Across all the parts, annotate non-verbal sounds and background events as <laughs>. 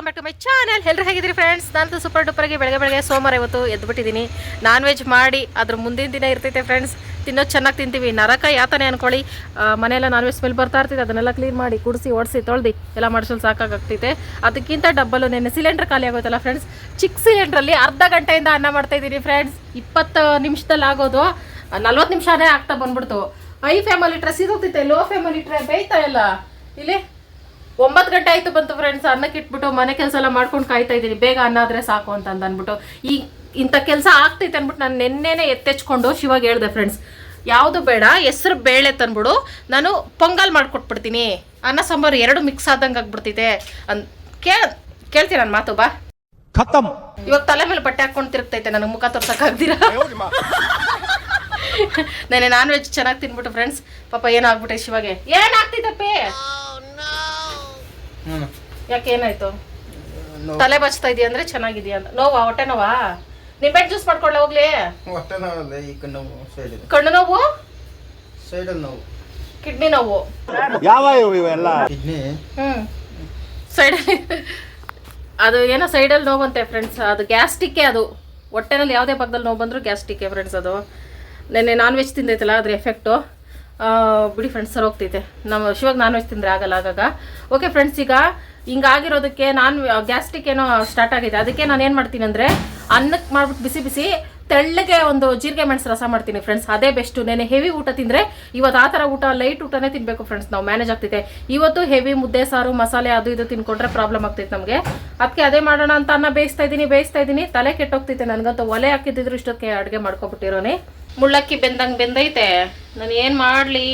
Welcome back to my channel ಎಲ್ಲರೂ ಹೇಗಿದ್ದೀರಿ friends ನಾನು ಸೂಪರ್ ಆಗಿ ಬೆಳಗ್ಗೆ ಬೆಳಗ್ಗೆ ಸೋಮವಾರ ಇವತ್ತು ಎದ್ಬಿಟ್ಟಿದ್ದೀನಿ. ನಾನ್ ವೆಜ್ ಮಾಡಿ, ಅದ್ರ ಮುಂದಿನ ದಿನ ಇರ್ತೈತೆ ಫ್ರೆಂಡ್ಸ್ ತಿನ್ನೋದು ಚೆನ್ನಾಗಿ ತಿಂತೀವಿ. ನರಕ ಯಾತನೆ ಅನ್ಕೊಳ್ಳಿ. ಮನೆಯೆಲ್ಲ ನಾನ್ ವೆಜ್ ಸ್ಮೆಲ್ ಬರ್ತಾ ಇರ್ತೈತೆ. ಅದನ್ನೆಲ್ಲ ಕ್ಲೀನ್ ಮಾಡಿ, ಕುಡಿಸಿ, ಒಡಿಸಿ, ತೊಳ್ದು, ಎಲ್ಲ ಮಾಡಿಸಲು ಸಾಕಾಗ್ತೈತೆ. ಅದಕ್ಕಿಂತ ಡಬ್ಬಲು ನೆನೆ ಸಿಲಿಂಡರ್ ಖಾಲಿ ಆಗೋಯ್ತಲ್ಲ ಫ್ರೆಂಡ್ಸ್ ಚಿಕ್ಕ ಸಿಲಿಂಡ್ರಲ್ಲಿ ಅರ್ಧ ಗಂಟೆಯಿಂದ ಅನ್ನ ಮಾಡ್ತಾ ಇದ್ದೀನಿ ಫ್ರೆಂಡ್ಸ್ ಇಪ್ಪತ್ತು ನಿಮಿಷದಲ್ಲಿ ಆಗೋದು. ನಲ್ವತ್ತು ನಿಮಿಷನೇ ಆಗ್ತಾ ಬಂದ್ಬಿಡ್ತು. ಹೈ ಫ್ಯಾಮಲಿ ಇಟ್ರೆ ಸಿಗೋಗ್ತೈತೆ ಲೋ ಫ್ಯಾಮಿಲಿ ಇಟ್ರೆ ಬೇಯ್ತಾ ಇಲ್ಲ. ಇಲ್ಲಿ ಒಂಬತ್ತು ಗಂಟೆ ಆಯ್ತು ಬಂತು ಫ್ರೆಂಡ್ಸ್ ಅನ್ನಕ್ಕೆ ಇಟ್ಬಿಟ್ಟು ಮನೆ ಕೆಲಸ ಎಲ್ಲ ಮಾಡ್ಕೊಂಡು ಕಾಯ್ತಾ ಇದ್ದೀನಿ. ಬೇಗ ಅನ್ನ ಆದ್ರೆ ಸಾಕು ಅಂತ ಅಂದ್ಬಿಟ್ಟು. ಈ ಇಂಥ ಕೆಲಸ ಆಗ್ತೈತೆ ಅಂದ್ಬಿಟ್ಟು ನಾನು ನಿನ್ನೆನೆ ಎತ್ತೆಚ್ಕೊಂಡು ಶಿವಾಗ ಹೇಳಿದೆ ಫ್ರೆಂಡ್ಸ್ ಯಾವುದು ಬೇಡ ಹೆಸರು ಬೇಳೆ ತಂದ್ಬಿಡು. ನಾನು ಪೊಂಗಲ್ ಮಾಡಿಕೊಟ್ಬಿಡ್ತೀನಿ. ಅನ್ನ ಸಾಂಬಾರು ಎರಡು ಮಿಕ್ಸ್ ಆದಂಗೆ ಆಗ್ಬಿಡ್ತೈತೆ ಅನ್ ಕೇಳ ಕೇಳ್ತೀನಿ ನನ್ನ ಮಾತು ಬಾ. ಖತಮ್. ಇವಾಗ ತಲೆ ಮೇಲೆ ಬಟ್ಟೆ ಹಾಕೊಂಡು ತಿರುಗ್ತೈತೆ ನನಗೆ ಮುಖ ತೋರ್ಸಕ್ಕಾಗ್ದಿರಾ ನೆನೆ ನಾನ್ ವೆಜ್ ಚೆನ್ನಾಗಿ ತಿನ್ಬಿಟ್ಟು ಫ್ರೆಂಡ್ಸ್ ಪಾಪ ಏನಾಗ್ಬಿಟ್ಟೆ ಶಿವಾಗೆ? ಏನಾಗ್ತಿದ್ದಪ್ಪೇ ಯಾಕೆ ಏನಾಯ್ತು? ತಲೆ ಬಚ್ತಾ ಇದೆಯಾ ಅಂದ್ರೆ ಚೆನ್ನಾಗಿದೆಯಾ ಅಂತ. ನೋವಾ ಹೊಟ್ಟೆ ನೋವಾ? ನಿಂಬೆ ಜ್ಯೂಸ್ ಮಾಡ್ಕೊಳ್ಳ ಹೋಗ್ಲಿ. ಹೊಟ್ಟೆ ನೋವಲ್ಲ ಈ ಕಣ್ಣು ನೋವು ಸೈಡ್ ಕಣ್ಣು ನೋವು? ಸೈಡ್ ನೋವು. ಕಿಡ್ನಿ ನೋವು. ಯಾವ ಇವು ಇವೆಲ್ಲ? ಕಿಡ್ನಿ. ಹ್ಮ್. ಸೈಡಲ್ಲಿ ಅದು ಏನೋ ಸೈಡಲ್ಲಿ ನೋವಂತೆ ಫ್ರೆಂಡ್ಸ್ ಅದು ಗ್ಯಾಸ್ಟಿಕ್ಕೇ ಅದು. ಹೊಟ್ಟೆನಲ್ಲಿ ಯಾವುದೇ ಭಾಗದಲ್ಲಿ ನೋವು ಬಂದರೂ ಗ್ಯಾಸ್ಟಿಕ್ಕೇ ಫ್ರೆಂಡ್ಸ್ ಅದು. ನೆನ್ನೆ ನಾನ್ ವೆಜ್ ತಿಂದೈತಲ್ಲ ಅದ್ರ ಎಫೆಕ್ಟು ಬಿಡಿ ಫ್ರೆಂಡ್ಸ್ ಸರ್ ಹೋಗ್ತೈತೆ. ನಮ್ಮ ಶಿವಾಗ ನಾನ್ ವೆಜ್ ತಿಂದರೆ ಆಗಲ್ಲ ಆಗಾಗ. ಓಕೆ ಫ್ರೆಂಡ್ಸ್ ಈಗ ಹಿಂಗಾಗಿರೋದಕ್ಕೆ ನಾನು ಗ್ಯಾಸ್ಟಿಕ್ ಏನೋ ಸ್ಟಾರ್ಟ್ ಆಗಿದೆ. ಅದಕ್ಕೆ ನಾನು ಏನು ಮಾಡ್ತೀನಿ ಅಂದರೆ ಅನ್ನಕ್ಕೆ ಮಾಡ್ಬಿಟ್ಟು ಬಿಸಿ ಬಿಸಿ ತೆಳ್ಳಗೆ ಒಂದು ಜೀರಿಗೆ ಮೆಣಸು ರಸ ಮಾಡ್ತೀನಿ ಫ್ರೆಂಡ್ಸ್ ಅದೇ ಬೆಸ್ಟು ನೆನೆ ಹೆವಿ ಊಟ ತಿಂದರೆ ಇವತ್ತು ಆ ಥರ ಊಟ ಲೈಟ್ ಊಟನೇ ತಿನ್ನಬೇಕು ಫ್ರೆಂಡ್ಸ್ ನಾವು ಮ್ಯಾನೇಜ್ ಆಗ್ತೈತೆ. ಇವತ್ತು ಹೆವಿ ಮುದ್ದೆ, ಸಾರು, ಮಸಾಲೆ ಅದು ಇದು ತಿನ್ಕೊಂಡ್ರೆ ಪ್ರಾಬ್ಲಮ್ ಆಗ್ತೈತೆ ನಮಗೆ. ಅದಕ್ಕೆ ಅದೇ ಮಾಡೋಣ ಅಂತ ಅನ್ನ ಬೇಯಿಸ್ತಾ ಇದ್ದೀನಿ ಬೇಯಿಸ್ತಾ ಇದ್ದೀನಿ. ತಲೆ ಕೆಟ್ಟೋಗ್ತೈತೆ ನನಗಂತೂ ಒಲೆ ಹಾಕಿದ್ದಿದ್ರು ಇಷ್ಟೊತ್ತಿಗೆ ಅಡುಗೆ ಮಾಡ್ಕೊಬಿಟ್ಟಿರೋನೆ. ಮುಳ್ಳಕ್ಕಿ ಬೆಂದಂಗೆ ಬೆಂದೈತೆ. ನಾನು ಏನು ಮಾಡಲಿ?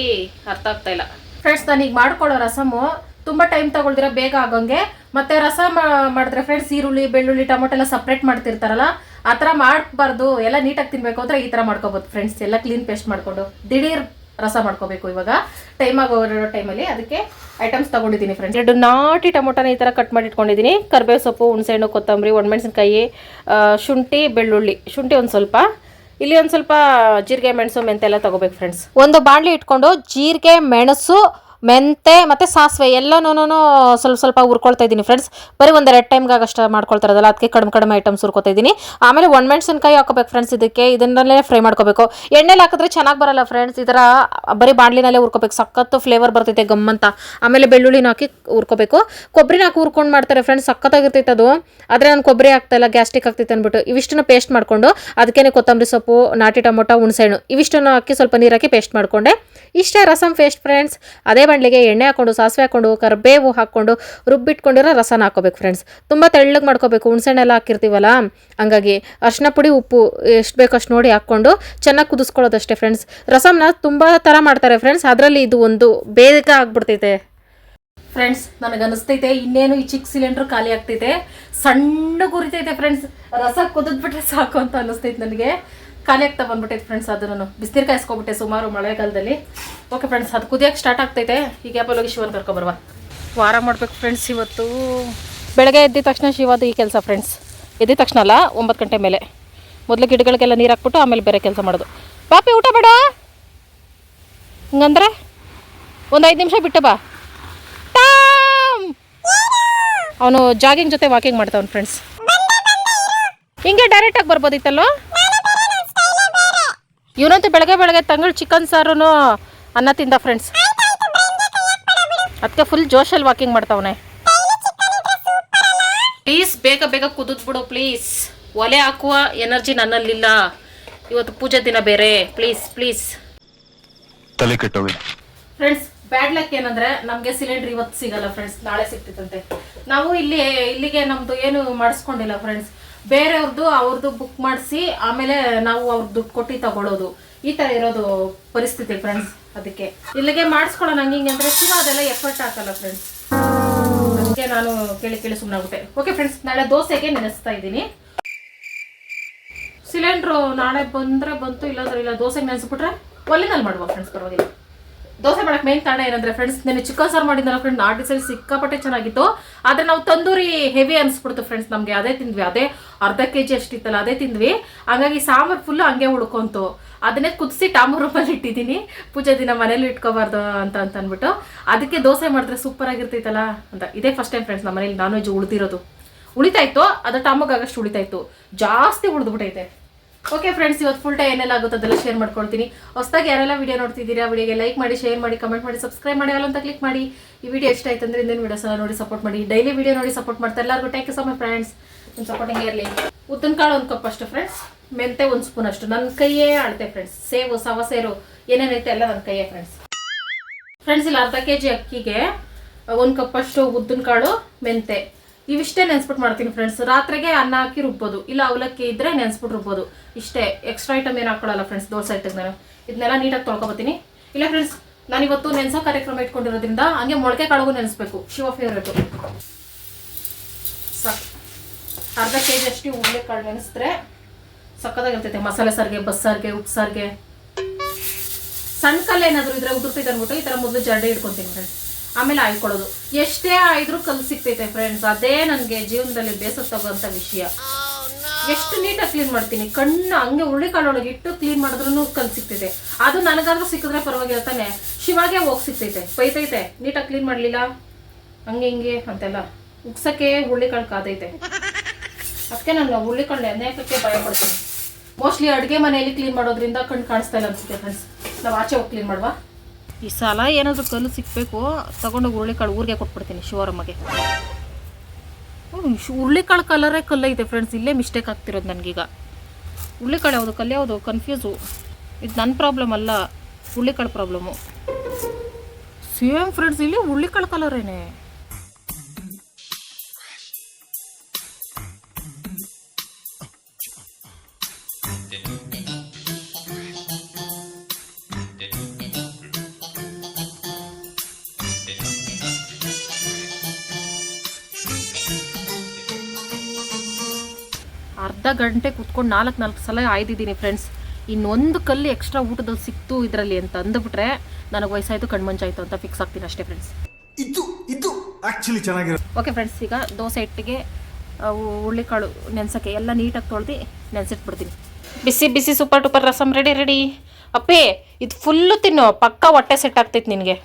ಅರ್ಥ ಆಗ್ತಾ ಇಲ್ಲ. ಫ್ರೆಂಡ್ಸ್ ನಾನು ಈಗ ಮಾಡ್ಕೊಳ್ಳೋ ರಸಮು ತುಂಬ ಟೈಮ್ ತಗೊಳ್ದಿರ ಬೇಗ ಆಗೋಂಗೆ. ಮತ್ತೆ ರಸ ಮಾಡಿದ್ರೆ ಫ್ರೆಂಡ್ಸ್ ಈರುಳ್ಳಿ ಬೆಳ್ಳುಳ್ಳಿ ಟೊಮೊಟೊ ಎಲ್ಲ ಸಪ್ರೇಟ್ ಮಾಡ್ತಿರ್ತಾರಲ್ಲ ಆ ಥರ ಮಾಡಬಾರ್ದು. ಎಲ್ಲ ನೀಟಾಗಿ ತಿನ್ಬೇಕು ಅಂದ್ರೆ ಈ ಥರ ಮಾಡ್ಕೋಬೋದು ಫ್ರೆಂಡ್ಸ್ ಎಲ್ಲ ಕ್ಲೀನ್ ಪೇಸ್ಟ್ ಮಾಡಿಕೊಂಡು ದಿಢೀರ್ ರಸ ಮಾಡ್ಕೋಬೇಕು ಇವಾಗ. ಟೈಮ್ ಆಗೋ ಟೈಮಲ್ಲಿ ಅದಕ್ಕೆ ಐಟಮ್ಸ್ ತಗೊಂಡಿದ್ದೀನಿ ಫ್ರೆಂಡ್ಸ್ ಎರಡು ನಾಟಿ ಟೊಮೊಟೊನ ಈ ಥರ ಕಟ್ ಮಾಡಿ ಇಟ್ಕೊಂಡಿದ್ದೀನಿ. ಕರ್ಬೇವು ಸೊಪ್ಪು ಹುಣಸೆಹಣ್ಣು ಕೊತ್ತಂಬರಿ ಒಣಮೆಣಸಿನ್ಕಾಯಿ ಶುಂಠಿ ಬೆಳ್ಳುಳ್ಳಿ. ಶುಂಠಿ ಒಂದು ಸ್ವಲ್ಪ. ಇಲ್ಲಿ ಒಂದು ಸ್ವಲ್ಪ ಜೀರಿಗೆ ಮೆಣಸು ಮೆಂತೆ ಎಲ್ಲ ತಗೋಬೇಕು ಫ್ರೆಂಡ್ಸ್ ಒಂದು ಬಾಣಲಿ ಇಟ್ಕೊಂಡು ಜೀರಿಗೆ ಮೆಣಸು ಮೆಂತೆ ಮತ್ತು ಸಾಸಿವೆ ಎಲ್ಲನೂ ಸ್ವಲ್ಪ ಸ್ವಲ್ಪ ಹುರ್ಕೊಳ್ತಾ ಇದ್ದೀನಿ ಫ್ರೆಂಡ್ಸ್ ಬರೀ ಒಂದು ಎರಡು ಟೈಮ್ಗೆ ಆಗಷ್ಟು ಮಾಡ್ಕೊಳ್ತಾ ಇರೋದಲ್ಲ ಅದಕ್ಕೆ ಕಡಿಮೆ ಕಡಿಮೆ ಐಟಮ್ಸ್ ಹುರ್ಕೊತಾ ಇದ್ದೀನಿ. ಆಮೇಲೆ ಒಣಮೆಣಸಿನ್ಕಾಯಿ ಹಾಕೋಬೇಕು ಫ್ರೆಂಡ್ಸ್ ಇದಕ್ಕೆ, ಇದನ್ನಲ್ಲೇ ಫ್ರೈ ಮಾಡ್ಕೋಬೇಕು. ಎಣ್ಣೆಲಿ ಹಾಕಿದ್ರೆ ಚೆನ್ನಾಗಿ ಬರಲ್ಲ ಫ್ರೆಂಡ್ಸ್ ಈ ಥರ ಬರೀ ಬಾಣಲಿನಲ್ಲೇ ಹುರ್ಕೋಬೇಕು. ಸಖತ್ತು ಫ್ಲೇವರ್ ಬರ್ತೈತೆ ಗಮ್ಮಂತ. ಆಮೇಲೆ ಬೆಳ್ಳುಳ್ಳಿನ ಹಾಕಿ ಹುರ್ಕೋಬೇಕು. ಕೊಬ್ಬರಿನ ಹಾಕಿ ಹುರ್ಕೊಂಡು ಮಾಡ್ತಾರೆ ಫ್ರೆಂಡ್ಸ್ ಸಖತ್ತಾಗಿರ್ತೈತೆ ಅದು. ಆದರೆ ನಾನು ಕೊಬ್ಬರಿ ಇಲ್ಲ ಗ್ಯಾಸ್ಟಿಕ್ ಆಗ್ತೈತೆ ಅಂದ್ಬಿಟ್ಟು ಇವಿಷ್ಟನ್ನು ಪೇಸ್ಟ್ ಮಾಡಿಕೊಂಡು ಅದಕ್ಕೇನೆ ಕೊತ್ತಂಬರಿ ಸೊಪ್ಪು, ನಾಟಿ ಟೊಮೊಟೊ, ಹುಣಸೆಹಣ್ಣು, ಇವಿಷ್ಟನ್ನು ಹಾಕಿ ಸ್ವಲ್ಪ ನೀರು ಹಾಕಿ ಪೇಸ್ಟ್ ಮಾಡಿಕೊಂಡೆ. ಇಷ್ಟೇ ರಸಮ್ ಪೇಸ್ಟ್ ಫ್ರೆಂಡ್ಸ್ ಅದೇ ಬಂಡ್ಲಿಗೆ ಎಣ್ಣೆ ಹಾಕೊಂಡು, ಸಾಸಿವೆ ಹಾಕೊಂಡು, ಕರಿಬೇವು ಹಾಕ್ಕೊಂಡು ರುಬ್ಬಿಟ್ಕೊಂಡಿರೋ ರಸನ ಹಾಕೋಬೇಕು ಫ್ರೆಂಡ್ಸ್ ತುಂಬ ತೆಳ್ಳಗೆ ಮಾಡ್ಕೋಬೇಕು. ಹುಣಸೆಹಣ್ಣೆಲ್ಲ ಹಾಕಿರ್ತೀವಲ್ಲ? ಹಂಗಾಗಿ ಅರ್ಶಿನ ಪುಡಿ, ಉಪ್ಪು ಎಷ್ಟು ಬೇಕೋ ಅಷ್ಟು ನೋಡಿ ಹಾಕ್ಕೊಂಡು ಚೆನ್ನಾಗಿ ಕುದಿಸ್ಕೊಳ್ಳೋದಷ್ಟೇ ಫ್ರೆಂಡ್ಸ್ ರಸಮ್ನ ತುಂಬ ಥರ ಮಾಡ್ತಾರೆ ಫ್ರೆಂಡ್ಸ್ ಅದರಲ್ಲಿ ಇದು ಒಂದು ಬೇಗ ಆಗ್ಬಿಡ್ತೈತೆ. ಫ್ರೆಂಡ್ಸ್ ನನಗೆ ಅನಿಸ್ತೈತೆ ಇನ್ನೇನು ಈ ಚಿಕ್ಕ ಸಿಲಿಂಡರ್ ಖಾಲಿ ಆಗ್ತೈತೆ. ಸಣ್ಣ ಗುರಿತೈತೆ ಫ್ರೆಂಡ್ಸ್ ರಸ ಕುದಿದ್ಬಿಟ್ರೆ ಸಾಕು ಅಂತ ಅನಿಸ್ತೈತೆ ನನಗೆ. ಖಾಲಿ ಆಗ್ತಾ ಬಂದ್ಬಿಟ್ಟೈತೆ ಫ್ರೆಂಡ್ಸ್ ಅದನ್ನು ಬಿಸಿನೀರು ಕಾಯಿಸ್ಕೊಬಿಟ್ಟೆ ಸುಮಾರು ಮಳೆಗಾಲದಲ್ಲಿ. ಓಕೆ ಫ್ರೆಂಡ್ಸ್ ಅದು ಕುದಿಯೋಕ್ಕೆ ಸ್ಟಾರ್ಟ್ ಆಗ್ತೈತೆ. ಈಗ ಅಲ್ಲಿ ಹೋಗಿ ಶಿವನ್ ಕರ್ಕೊಬರ್ವ ವಾರ ಮಾಡ್ಬೇಕು ಫ್ರೆಂಡ್ಸ್ ಇವತ್ತು. ಬೆಳಗ್ಗೆ ಎದ್ದಿದ ತಕ್ಷಣ ಶಿವದು ಈ ಕೆಲಸ ಫ್ರೆಂಡ್ಸ್ ಎದ್ದಿದ ತಕ್ಷಣ ಅಲ್ಲ, ಒಂಬತ್ತು ಗಂಟೆ ಮೇಲೆ. ಮೊದಲು ಗಿಡಗಳಿಗೆಲ್ಲ ನೀರು ಹಾಕ್ಬಿಟ್ಟು ಆಮೇಲೆ ಬೇರೆ ಕೆಲಸ ಮಾಡೋದು. ಪಾಪಿ, ಊಟ ಬೇಡ ಹಂಗಂದ್ರೆ ಒಂದು ಐದು ನಿಮಿಷ ಬಿಟ್ಟ ಬಾ. ಅವನು ಜಾಗಿಂಗ್ ಜೊತೆ ವಾಕಿಂಗ್ ಮಾಡ್ತಾವನು ಫ್ರೆಂಡ್ಸ್ ಹಿಂಗೆ ಡೈರೆಕ್ಟಾಗಿ ಬರ್ಬೋದಿತ್ತಲ್ಲೋ? ಇವನಂತೂ ಬೆಳಗ್ಗೆ ಬೆಳಗ್ಗೆ ತಂಗಳು ಚಿಕನ್ ಸಾರು ಅನ್ನ ತಿಂದ ಫ್ರೆಂಡ್ಸ್ ಅದಕ್ಕೆ ಫುಲ್ ಜೋಶಲ್ಲಿ ವಾಕಿಂಗ್ ಮಾಡ್ತಾವನೆ. ಪ್ಲೀಸ್ ಬೇಗ ಬೇಗ ಕುದಿದ್ಬಿಡು ಪ್ಲೀಸ್ ಒಲೆ ಹಾಕುವ ಎನರ್ಜಿ ನನ್ನಲ್ಲಿಲ್ಲ. ಇವತ್ತು ಪೂಜೆ ದಿನ ಬೇರೆ. ಪ್ಲೀಸ್ ಪ್ಲೀಸ್ ತಲೆ ಫ್ರೆಂಡ್ಸ್ ಬ್ಯಾಡ್ ಲಕ್ ಏನಂದ್ರೆ ನಮಗೆ ಸಿಲಿಂಡರ್ ಇವತ್ತು ಸಿಗಲ್ಲ ಫ್ರೆಂಡ್ಸ್ ನಾಳೆ ಸಿಕ್ತಿತ್ತಂತೆ ನಾವು ಇಲ್ಲಿ ಇಲ್ಲಿಗೆ ನಮ್ದು ಏನು ಮಾಡಿಸ್ಕೊಂಡಿಲ್ಲ ಫ್ರೆಂಡ್ಸ್ ಬೇರೆಯವ್ರದ್ದು ಅವ್ರದ್ದು ಬುಕ್ ಮಾಡಿಸಿ, ಆಮೇಲೆ ನಾವು ಅವ್ರ ದುಡ್ಡು ಕೊಟ್ಟು ತಗೊಳ್ಳೋದು ಈ ಥರ ಇರೋದು ಪರಿಸ್ಥಿತಿ ಫ್ರೆಂಡ್ಸ್ ಅದಕ್ಕೆ. ಇಲ್ಲಿಗೆ ಮಾಡಿಸ್ಕೊಳ್ಳೋಣ ಹಿಂಗೆ ಅಂದ್ರೆ ಶಿವ ಅದೆಲ್ಲ ಎಫರ್ಟ್ ಹಾಕಲ್ಲ ಫ್ರೆಂಡ್ಸ್ ಅದಕ್ಕೆ ನಾನು ಕೇಳಿ ಕೇಳಿ ಸುಮ್ಮನಾಗುತ್ತೆ ಓಕೆ ಫ್ರೆಂಡ್ಸ್ ನಾಳೆ ದೋಸೆಗೆ ನೆನೆಸ್ತಾ ಇದ್ದೀನಿ. ಸಿಲಿಂಡ್ರು ನಾಳೆ ಬಂದ್ರೆ ಬಂತು, ಇಲ್ಲಾಂದ್ರೆ ಇಲ್ಲ, ದೋಸೆಗೆ ನೆನೆಸ್ಬಿಟ್ರೆ ಒಲ್ಲಿನಲ್ಲಿ ಮಾಡುವ ಫ್ರೆಂಡ್ಸ್ ಪರವಾಗಿಲ್ಲ. ದೋಸೆ ಮಾಡಕ್ಕೆ ಮೇನ್ ಕಾರಣ ಏನಂದ್ರೆ ಫ್ರೆಂಡ್ಸ್ ನಾನು ಚಿಕನ್ ಸಾರು ಮಾಡಿದ್ನಲ್ಲ ಫ್ರೆಂಡ್ ನಾಟಿ ಡಿಸೈಡ್ ಸಿಕ್ಕಾಪಟ್ಟೆ ಚೆನ್ನಾಗಿತ್ತು. ಆದ್ರೆ ನಾವು ತಂದೂರಿ ಹೆವಿ ಅನ್ಸ್ಬಿಡ್ತು ಫ್ರೆಂಡ್ಸ್ ನಮಗೆ. ಅದೇ ತಿಂದ್ವಿ, ಅದೇ ಅರ್ಧ ಕೆ ಜಿ ಅಷ್ಟಿತ್ತಲ್ಲ, ಅದೇ ತಿಂದ್ವಿ. ಹಾಗಾಗಿ ಸಾಂಬಾರು ಫುಲ್ ಹಂಗೆ ಉಳ್ಕೊಂತು. ಅದನ್ನೇ ಕುದಿಸಿ ಟಾಮು ರೂಪಲ್ಲಿ ಇಟ್ಟಿದ್ದೀನಿ. ಪೂಜೆ ದಿನ ಮನೇಲಿ ಇಟ್ಕೋಬಾರ್ದು ಅಂತ ಅಂತ ಅಂದ್ಬಿಟ್ಟು. ಅದಕ್ಕೆ ದೋಸೆ ಮಾಡಿದ್ರೆ ಸೂಪರ್ ಆಗಿರ್ತೈತಲ್ಲ ಅಂತ. ಇದೇ ಫಸ್ಟ್ ಟೈಮ್ ಫ್ರೆಂಡ್ಸ್ ನಮ್ಮ ಮನೇಲಿ ನಾನ್ ವೆಜ್ ಉಳಿದಿರೋದು. ಉಳಿತಾಯ್ತು, ಅದು ಟಾಮಗಾಗಷ್ಟು ಉಳಿತಾಯ್ತು. ಜಾಸ್ತಿ ಉಳಿದ್ಬಿಟ್ಟೈತೆ ಓಕೆ ಫ್ರೆಂಡ್ಸ್ ಇವತ್ತು ಫುಲ್ ಟೈ ಏನೆಲ್ಲ ಆಗುತ್ತೆ ಅದೆಲ್ಲ ಶೇರ್ ಮಾಡ್ಕೊಳ್ತೀನಿ. ಹೊಸದಾಗಿ ಯಾರೆಲ್ಲ ವಿಡಿಯೋ ನೋಡ್ತಿದ್ದೀರಾ ವಿಡಿಯೋಗೆ ಲೈಕ್ ಮಾಡಿ ಶೇರ್ ಮಾಡಿ ಕಮೆಂಟ್ ಮಾಡಿ ಸಬ್ಸ್ಕ್ರೈಬ್ ಮಾಡಿ ಅಲ್ಲಂತ ಕ್ಲಿಕ್ ಮಾಡಿ. ಈ ವಿಡಿಯೋ ಇಷ್ಟ ಆಯ್ತು ಅಂದ್ರೆ ಇಂದಿನ ವಿಡಿಯೋಸ್ ನೋಡಿ ಸಪೋರ್ಟ್ ಮಾಡಿ. ಡೈಲಿ ವಿಡಿಯೋ ನೋಡಿ ಸಪೋರ್ಟ್ ಮಾಡ್ತಾ ಎಲ್ಲರಿಗೂ thank you so much friends ನಿಮ್ಮ ಸಪೋರ್ಟಿಂಗ್ ಇರಲಿ. ಉದ್ದಿನ ಕಾಳು ಒಂದು ಕಪ್ ಅಷ್ಟು ಫ್ರೆಂಡ್ಸ್ ಮೆಂತೆ ಒಂದು ಸ್ಪೂನ್ ಅಷ್ಟು. ನನ್ನ ಕೈಯೇ ಆಳ್ತೆ ಫ್ರೆಂಡ್ಸ್ ಸೇವು ಸವ, ಸೇರು ಏನೇನೈತೆ ಎಲ್ಲ ನನ್ನ ಕೈಯೇ ಫ್ರೆಂಡ್ಸ್ ಫ್ರೆಂಡ್ಸ್ ಇಲ್ಲಿ ಅರ್ಧ ಕೆ ಜಿ ಅಕ್ಕಿಗೆ ಒಂದು ಕಪ್ಪಷ್ಟು ಉದ್ದಿನ ಕಾಳು, ಮೆಂತೆ. ಇವಿಷ್ಟೇ ನೆನ್ಸ್ಬಿಟ್ಟು ಮಾಡ್ತೀನಿ ಫ್ರೆಂಡ್ಸ್ ರಾತ್ರಿಗೆ ಅನ್ನ ಹಾಕಿ ರುಬ್ಬೋದು. ಇಲ್ಲ ಅವಲಕ್ಕಿ ಇದ್ರೆ ನೆನ್ಸ್ಬಿಟ್ಟು ರುಬ್ಬೋದು. ಇಷ್ಟೇ. ಎಕ್ಸ್ಟ್ರಾ ಐಟಮ್ ಏನು ಹಾಕೊಳ್ಳಲ್ಲ ಫ್ರೆಂಡ್ಸ್ ದೋಸೆ ಐಟಮ್ ನಾನು ಇದನ್ನೆಲ್ಲ ನೀಟಾಗಿ ತೊಳ್ಕೊಬತ್ತೀನಿ. ಇಲ್ಲ ಫ್ರೆಂಡ್ಸ್ ನಾನಿವತ್ತು ನೆನೆಸೋ ಕಾರ್ಯಕ್ರಮ ಇಟ್ಕೊಂಡಿರೋದ್ರಿಂದ ಹಂಗೆ ಮೊಳಕೆ ಕಾಳುಗೂ ನೆನೆಸ್ಬೇಕು. ಶಿವ ಫೇವ್ರೇಟು ಸಾಕು. ಅರ್ಧ ಕೆ ಜಿ ಅಷ್ಟು ಕಾಳು ನೆನೆಸಿದ್ರೆ ಸಕ್ಕದಾಗಿರ್ತೈತೆ ಮಸಾಲೆ ಸಾರಿಗೆ ಬಸ್ಸಾರಿಗೆ ಉಪ್ಸಾರಿಗೆ ಸಣ್ಣ ಕಲ್ಲು ಏನಾದರೂ ಇದ್ರೆ ಉದುರ್ತೈತೆ ಅಂದ್ಬಿಟ್ಟು ಈ ಥರ ಮೊದಲು ಜರಡಿ ಇಟ್ಕೊತೀನಿ ಫ್ರೆಂಡ್ಸ್ ಆಮೇಲೆ ಆಯ್ಕೊಳ್ಳೋದು ಎಷ್ಟೇ ಆಯ್ದ್ರೂ ಕಲ್ ಸಿಕ್ತೈತೆ ಫ್ರೆಂಡ್ಸ್ ಅದೇ ನನಗೆ ಜೀವನದಲ್ಲಿ ತಗೋಂಥ ವಿಷಯ. ಎಷ್ಟು ನೀಟಾಗಿ ಕ್ಲೀನ್ ಮಾಡ್ತೀನಿ. ಕಣ್ಣು ಹಂಗೆ ಉಳ್ಳಿ ಕಾಳೊಳಗೆ ಇಟ್ಟು ಕ್ಲೀನ್ ಮಾಡಿದ್ರೂ ಕಲ್ ಸಿಕ್ತೈತೆ ಅದು ನನಗಾದ್ರೂ ಸಿಕ್ಕಿದ್ರೆ ಪರವಾಗಿಲ್ಲ ತಾನೆ. ಶಿವಾಗೆ ಹೋಗಿ ಸಿಗ್ತೈತೆ. ಬೈತೈತೆ ನೀಟಾಗಿ ಕ್ಲೀನ್ ಮಾಡಲಿಲ್ಲ? ಹಂಗೆ ಹಿಂಗೆ ಅಂತೆಲ್ಲ. ಉಗ್ಸಕ್ಕೆ ಹುಳ್ಳಿ ಕಾಳು ಕಾದೈತೆ ಅದಕ್ಕೆ ನಾನು ಹುಳ್ಳಿ ಕಾಳು ಅನೇಕಕ್ಕೆ ಭಯ ಪಡ್ತೀನಿ. ಮೋಸ್ಟ್ಲಿ ಅಡುಗೆ ಮನೆಯಲ್ಲಿ ಕ್ಲೀನ್ ಮಾಡೋದ್ರಿಂದ ಕಣ್ಣು ಕಾಣಿಸ್ತಾ ಇಲ್ಲ ಅನ್ಸುತ್ತೆ ಫ್ರೆಂಡ್ಸ್ ನಾವು ಆಚೆ ಹೋಗಿ ಕ್ಲೀನ್ ಮಾಡುವ? ಈ ಸಲ ಏನಾದರೂ ಕಲ್ಲು ಸಿಕ್ಕಬೇಕು ತಗೊಂಡು ಹುರುಳಿಕಾಳು ಊರಿಗೆ ಕೊಟ್ಬಿಡ್ತೀನಿ ಶಿವರಮ್ಮಗೆ ಹುರುಳಿಕಾಳು ಕಲರೇ ಕಲ್ಲೈತೆ ಫ್ರೆಂಡ್ಸ್ ಇಲ್ಲೇ ಮಿಸ್ಟೇಕ್ ಆಗ್ತಿರೋದು ನನಗೀಗ. ಹುರುಳಿಕಾಳು ಯಾವುದು, ಕಲ್ಲು ಯಾವುದು? ಕನ್ಫ್ಯೂಸು ಇದು ನನ್ನ ಪ್ರಾಬ್ಲಮ್ ಅಲ್ಲ, ಹುರುಳಿಕಾಳು ಪ್ರಾಬ್ಲಮ್ಮು ಸೇಮ್ ಫ್ರೆಂಡ್ಸ್ ಇಲ್ಲಿ ಹುರುಳಿಕಾಳು ಕಲರೇನೆ ಅರ್ಧ ಗಂಟೆ ಕುತ್ಕೊಂಡು ನಾಲ್ಕು ನಾಲ್ಕು ಸಲ ಆಯ್ದಿದ್ದೀನಿ ಫ್ರೆಂಡ್ಸ್ ಇನ್ನೊಂದು ಕಲ್ಲು ಎಕ್ಸ್ಟ್ರಾ ಊಟದಲ್ಲಿ ಸಿಕ್ತು ಇದರಲ್ಲಿ ಅಂತ ಅಂದ್ಬಿಟ್ರೆ ನನಗೆ ವಯಸ್ಸಾಯಿತು ಆಯ್ತು ಅಂತ ಫಿಕ್ಸ್ ಆಗ್ತೀನಿ ಅಷ್ಟೇ ಫ್ರೆಂಡ್ಸ್ ಇದು ಇದು ಆಕ್ಚುಲಿ ಚೆನ್ನಾಗಿರೋ ಓಕೆ ಫ್ರೆಂಡ್ಸ್ ಈಗ ದೋಸೆ ಇಟ್ಟಿಗೆ ಅವು ಹುಳ್ಳಿಕಾಳು ನೆನ್ಸೋಕ್ಕೆ ಎಲ್ಲ ನೀಟಾಗಿ ತೊಳ್ದು ನೆನ್ಸಿಟ್ಬಿಡ್ತೀನಿ. ಬಿಸಿ ಬಿಸಿ ಸೂಪರ್ ಟೂಪರ್ ರಸಮ್ ರೆಡಿ ರೆಡಿ ಅಪ್ಪೇ ಇದು ಫುಲ್ಲು ತಿನ್ನು ಪಕ್ಕ ಹೊಟ್ಟೆ ಸೆಟ್ ಆಗ್ತೈತಿ ನಿನಗೆ.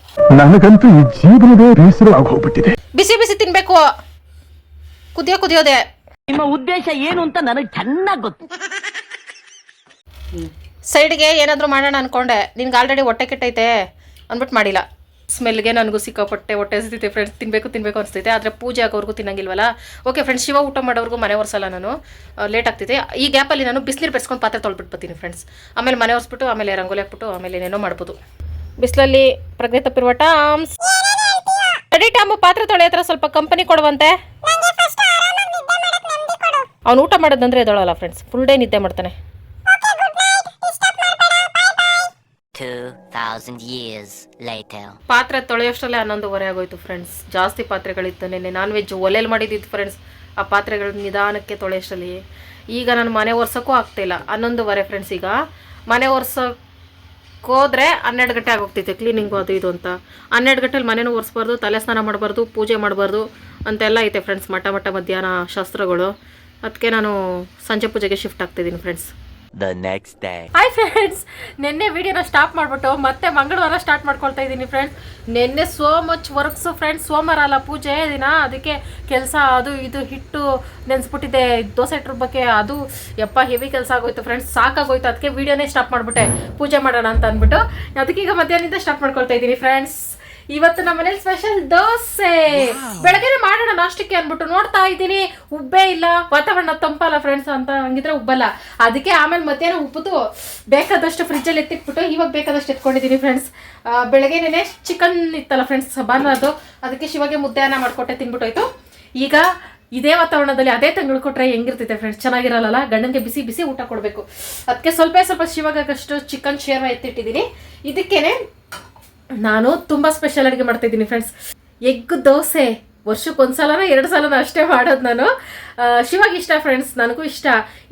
ನನಗಂತೂ ಈ ಜೀವನವೇ ಬಿಸಿ ಬಿಸಿ ತಿನ್ಬೇಕು. ಕುದಿಯೋ ಕುದಿಯೋದೆ. ನಿಮ್ಮ ಉದ್ದೇಶ ಏನು ಅಂತ ನನಗೆ ಚೆನ್ನಾಗಿ ಗೊತ್ತು. ಸೈಡ್ಗೆ ಏನಾದರೂ ಮಾಡೋಣ ಅನ್ಕೊಂಡೆ. ನಿನ್ಗೆ ಆಲ್ರೆಡಿ ಹೊಟ್ಟೆ ಕೆಟ್ಟೈತೆ ಅಂದ್ಬಿಟ್ಟು ಮಾಡಿಲ್ಲ. ಸ್ಮೆಲ್ಗೆ ನನಗೂ ಸಿಕ್ಕಾಪಟ್ಟೆ ಹೊಟ್ಟೆ ಹಸಿತೈತೆ ಫ್ರೆಂಡ್ಸ್ ತಿನ್ನಬೇಕು ತಿನ್ನಬೇಕು ಅನಿಸ್ತೈತೆ ಆದರೆ ಪೂಜೆ ಆಗೋರ್ಗೂ ತಿನ್ನಂಗಿಲ್ವಲ್ಲ? ಓಕೆ ಫ್ರೆಂಡ್ಸ್ ಶಿವ ಊಟ ಮಾಡೋರ್ಗೂ ಮನೆ ಒರೆಸಲ್ಲ ನಾನು. ಲೇಟ್ ಆಗ್ತೈತೆ ಈ ಗ್ಯಾಪಲ್ಲಿ ನಾನು ಬಿಸಿನೀರು ಬೆರೆಸ್ಕೊಂಡು ಪಾತ್ರೆ ತೊಳ್ಬಿಟ್ಟು ಬರ್ತೀನಿ ಫ್ರೆಂಡ್ಸ್ ಆಮೇಲೆ ಮನೆ ಒರೆಸ್ಬಿಟ್ಟು ಆಮೇಲೆ ರಂಗೋಲಿ ಹಾಕ್ಬಿಟ್ಟು ಆಮೇಲೆ ಏನೇನೋ ಮಾಡ್ಬೋದು. ಬಿಸಿಲಲ್ಲಿ ಪ್ರಜ್ಞೆ ತಪ್ಪಿರುವ ಟಾಮ್ಸ್ ರೆಡಿ ಅಮ್ಮ ಪಾತ್ರೆ ತೊಳೆ ಹತ್ರ ಸ್ವಲ್ಪ ಕಂಪನಿ ಕೊಡುವಂತೆ. ಅವ್ನು ಊಟ ಮಾಡೋದಂದ್ರೆ ಎದೊಳಲ್ಲ ಫ್ರೆಂಡ್ಸ್ ಫುಲ್ ಡೇ ನಿದ್ದೆ ಮಾಡ್ತಾನೆ. 2,000 years later. ಪಾತ್ರೆ ತೊಳೆಯೋಷ್ಟರಲ್ಲೇ ಹನ್ನೊಂದುವರೆ ಆಗೋಯ್ತು ಫ್ರೆಂಡ್ಸ್ ಜಾಸ್ತಿ ಪಾತ್ರೆಗಳಿತ್ತು ನಿನ್ನೆ. ನಾನ್ ವೆಜ್ ಒಲೆಯಲ್ಲಿ ಮಾಡಿದ್ದಿತ್ತು ಫ್ರೆಂಡ್ಸ್ ಆ ಪಾತ್ರೆಗಳು ನಿಧಾನಕ್ಕೆ ತೊಳೆಯೋಷ್ಟರಲ್ಲಿ. ಈಗ ನಾನು ಮನೆ ಒರ್ಸೋಕ್ಕೂ ಆಗ್ತಾಯಿಲ್ಲ ಹನ್ನೊಂದುವರೆ ಫ್ರೆಂಡ್ಸ್ ಈಗ. ಮನೆ ಒರ್ಸೋಕ್ಕೋದ್ರೆ ಹನ್ನೆರಡು ಗಂಟೆ ಆಗೋಗ್ತೈತೆ ಕ್ಲೀನಿಂಗು ಅದು ಇದು ಅಂತ. ಹನ್ನೆರಡು ಗಂಟೆಲಿ ಮನೇನೂ ಒರೆಸ್ಬಾರ್ದು, ತಲೆ ಸ್ನಾನ ಮಾಡಬಾರ್ದು, ಪೂಜೆ ಮಾಡಬಾರ್ದು ಅಂತೆಲ್ಲ ಐತೆ ಫ್ರೆಂಡ್ಸ್ ಮಠ ಮಠ ಮಧ್ಯಾಹ್ನ ಶಾಸ್ತ್ರಗಳು. ಅದಕ್ಕೆ ನಾನು ಸಂಜೆ ಪೂಜೆಗೆ shift ಆಗ್ತಿದ್ದೀನಿ friends The next day hi friends ನಿನ್ನೆ ವಿಡಿಯೋನ ಸ್ಟಾಪ್ ಮಾಡಿಬಿಟ್ಟು ಮತ್ತೆ ಮಂಗಳವಾರ ಸ್ಟಾರ್ಟ್ ಮಾಡ್ಕೊಳ್ತಾ ಇದ್ದೀನಿ ಫ್ರೆಂಡ್ಸ್ ನಿನ್ನೆ ಸೋ ಮಚ್ ವರ್ಕ್ಸ್ ಫ್ರೆಂಡ್ಸ್ ಸೋಮವಾರ ಅಲ್ಲ, ಪೂಜೆ ದಿನ. ಅದಕ್ಕೆ ಕೆಲಸ ಅದು ಇದು ಹಿಟ್ಟು ನೆನೆಸ್ಬಿಟ್ಟಿದ್ದೆ ದೋಸೆ ಬಗ್ಗೆ ಅದು, ಯಪ್ಪ ಹೆವಿ ಕೆಲಸ ಆಗೋಯ್ತು ಫ್ರೆಂಡ್ಸ್ ಸಾಕಾಗೋಯ್ತು. ಅದಕ್ಕೆ ವಿಡಿಯೋನೇ ಸ್ಟಾಪ್ ಮಾಡಿಬಿಟ್ಟೆ. ಪೂಜೆ ಮಾಡೋಣ ಅಂತ ಅಂದ್ಬಿಟ್ಟು. ಅದಕ್ಕೀಗ ಮಧ್ಯಾಹ್ನದಿಂದ ಸ್ಟಾರ್ಟ್ ಮಾಡ್ಕೊಳ್ತಾ ಇದ್ದೀನಿ ಫ್ರೆಂಡ್ಸ್ ಇವತ್ತು ನಮ್ಮ ಮನೇಲಿ ಸ್ಪೆಷಲ್ ದೋಸೆ. ಬೆಳಗ್ಗೆ ಮಾಡೋಣ ನಾಷ್ಟಕ್ಕೆ ಅಂದ್ಬಿಟ್ಟು ನೋಡ್ತಾ ಇದ್ದೀನಿ. ಉಬ್ಬೇ ಇಲ್ಲ. ವಾತಾವರಣ ತಂಪಲ್ಲ ಫ್ರೆಂಡ್ಸ್ ಅಂತ ಹಂಗಿದ್ರೆ ಉಬ್ಬಲ್ಲ. ಅದಕ್ಕೆ ಆಮೇಲೆ ಮಧ್ಯಾಹ್ನ ಉಬ್ಬಿತು ಬೇಕಾದಷ್ಟು ಫ್ರಿಜ್ಜಲ್ಲಿ ಎತ್ತಿಟ್ಬಿಟ್ಟು ಇವಾಗ ಬೇಕಾದಷ್ಟು ಎತ್ಕೊಂಡಿದ್ದೀನಿ ಫ್ರೆಂಡ್ಸ್ ಬೆಳಗ್ಗೆನೇ ಚಿಕನ್ ಇತ್ತಲ್ಲ ಫ್ರೆಂಡ್ಸ್ ಭಾನುವಾರದು ಅದಕ್ಕೆ ಶಿವಗೆ ಮುದ್ದೆಯನ್ನ ಮಾಡ್ಕೊಟ್ಟೆ ತಿನ್ಬಿಟ್ಟೋಯ್ತು. ಈಗ ಇದೇ ವಾತಾವರಣದಲ್ಲಿ ಅದೇ ತಂಗಳು ಕೊಟ್ಟರೆ ಹೆಂಗಿರ್ತೈತೆ ಫ್ರೆಂಡ್ಸ್ ಚೆನ್ನಾಗಿರಲ್ಲ ಗಂಡನಿಗೆ ಬಿಸಿ ಬಿಸಿ ಊಟ ಕೊಡಬೇಕು. ಅದಕ್ಕೆ ಸ್ವಲ್ಪ ಸ್ವಲ್ಪ ಶಿವಾಗಷ್ಟು ಚಿಕನ್ ಶೇರ್ವ ಎತ್ತಿಟ್ಟಿದ್ದೀನಿ ಇದಕ್ಕೇನೆ ನಾನು ತುಂಬ ಸ್ಪೆಷಲ್ ಅಡುಗೆ ಮಾಡ್ತಾಯಿದ್ದೀನಿ ಫ್ರೆಂಡ್ಸ್ ಎಗ್, ದೋಸೆ ವರ್ಷಕ್ಕೆ ಒಂದು ಸಲನೋ ಎರಡು ಸಲನೋ ಅಷ್ಟೇ ಮಾಡೋದು ನಾನು. ಶಿವಾಗ ಇಷ್ಟ ಫ್ರೆಂಡ್ಸ್ ನನಗೂ ಇಷ್ಟ.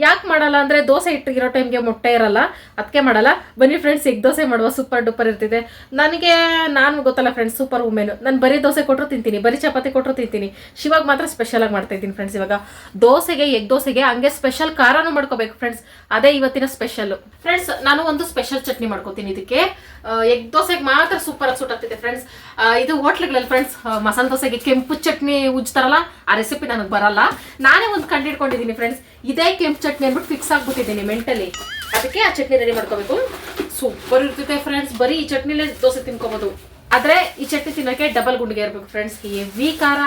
ಯಾಕೆ ಮಾಡಲ್ಲ ಅಂದರೆ ದೋಸೆ ಇಟ್ಟಿರೋ ಟೈಮ್ಗೆ ಮೊಟ್ಟೆ ಇರಲ್ಲ ಅದಕ್ಕೆ ಮಾಡಲ್ಲ. ಬನ್ನಿ ಫ್ರೆಂಡ್ಸ್ ಎಗ್ ದೋಸೆ ಮಾಡುವ ಸೂಪರ್ ಡೂಪರ್ ಇರ್ತಿದೆ. ನನಗೆ, ನಾನು ಗೊತ್ತಲ್ಲ ಫ್ರೆಂಡ್ಸ್ ಸೂಪರ್ ವುಮೆನು ನಾನು ಬರೀ ದೋಸೆ ಕೊಟ್ಟರು ತಿಂತೀನಿ, ಬರೀ ಚಪಾತಿ ಕೊಟ್ಟರು ತಿಂತೀನಿ. ಶಿವಾಗ ಮಾತ್ರ ಸ್ಪೆಷಲಾಗಿ ಮಾಡ್ತಾ ಇದ್ದೀನಿ ಫ್ರೆಂಡ್ಸ್ ಇವಾಗ. ದೋಸೆಗೆ, ಎಗ್ ದೋಸೆಗೆ ಹಂಗೆ ಸ್ಪೆಷಲ್ ಖಾರನೂ ಮಾಡ್ಕೋಬೇಕು ಫ್ರೆಂಡ್ಸ್ ಅದೇ ಇವತ್ತಿನ ಸ್ಪೆಷಲ್ ಫ್ರೆಂಡ್ಸ್ ನಾನು ಒಂದು ಸ್ಪೆಷಲ್ ಚಟ್ನಿ ಮಾಡ್ಕೋತೀನಿ ಇದಕ್ಕೆ. ಎಗ್ ದೋಸೆಗೆ ಮಾತ್ರ ಸೂಪರ್ ಆಗಿ ಸೂಟ್ ಆಗ್ತಿದೆ ಫ್ರೆಂಡ್ಸ್ ಇದು ಹೋಟ್ಲ್ಗಳಲ್ಲಿ ಫ್ರೆಂಡ್ಸ್ ಮಸಾಲೆ ದೋಸೆಗೆ ಕೆಂಪು ಚಟ್ನಿ ಉಜ್ತಾರಲ್ಲ, ಆ ರೆಸಿಪಿ ನನಗೆ ಬರಲ್ಲ. ನಾನೇ ಒಂದು ಕಂಡಿಡ್ಕೊಂಡಿದ್ದೀನಿ ಫ್ರೆಂಡ್ಸ್ ಇದೇ ಕೆಂಪು ಚಟ್ನಿ ಅಂದ್ಬಿಟ್ಟು ಫಿಕ್ಸ್ ಆಗ್ಬಿಟ್ಟಿದ್ದೀನಿ ಮೆಂಟಲಿ ಅದಕ್ಕೆ ಆ ಚಟ್ನಿ ರೆಡಿ ಮಾಡ್ಕೋಬೇಕು. ಸೂಪರ್ ಇರ್ತೈತೆ ಫ್ರೆಂಡ್ಸ್ ಬರೀ ಈ ಚಟ್ನಿಲೇ ದೋಸೆ ತಿನ್ಕೋಬೋದು. ಆದ್ರೆ ಈ ಚಟ್ನಿ ತಿನ್ನೋಕ್ಕೆ ಡಬಲ್ ಗುಂಡಿಗೆ ಇರಬೇಕು ಫ್ರೆಂಡ್ಸ್ ಹೆವಿ ಖಾರ.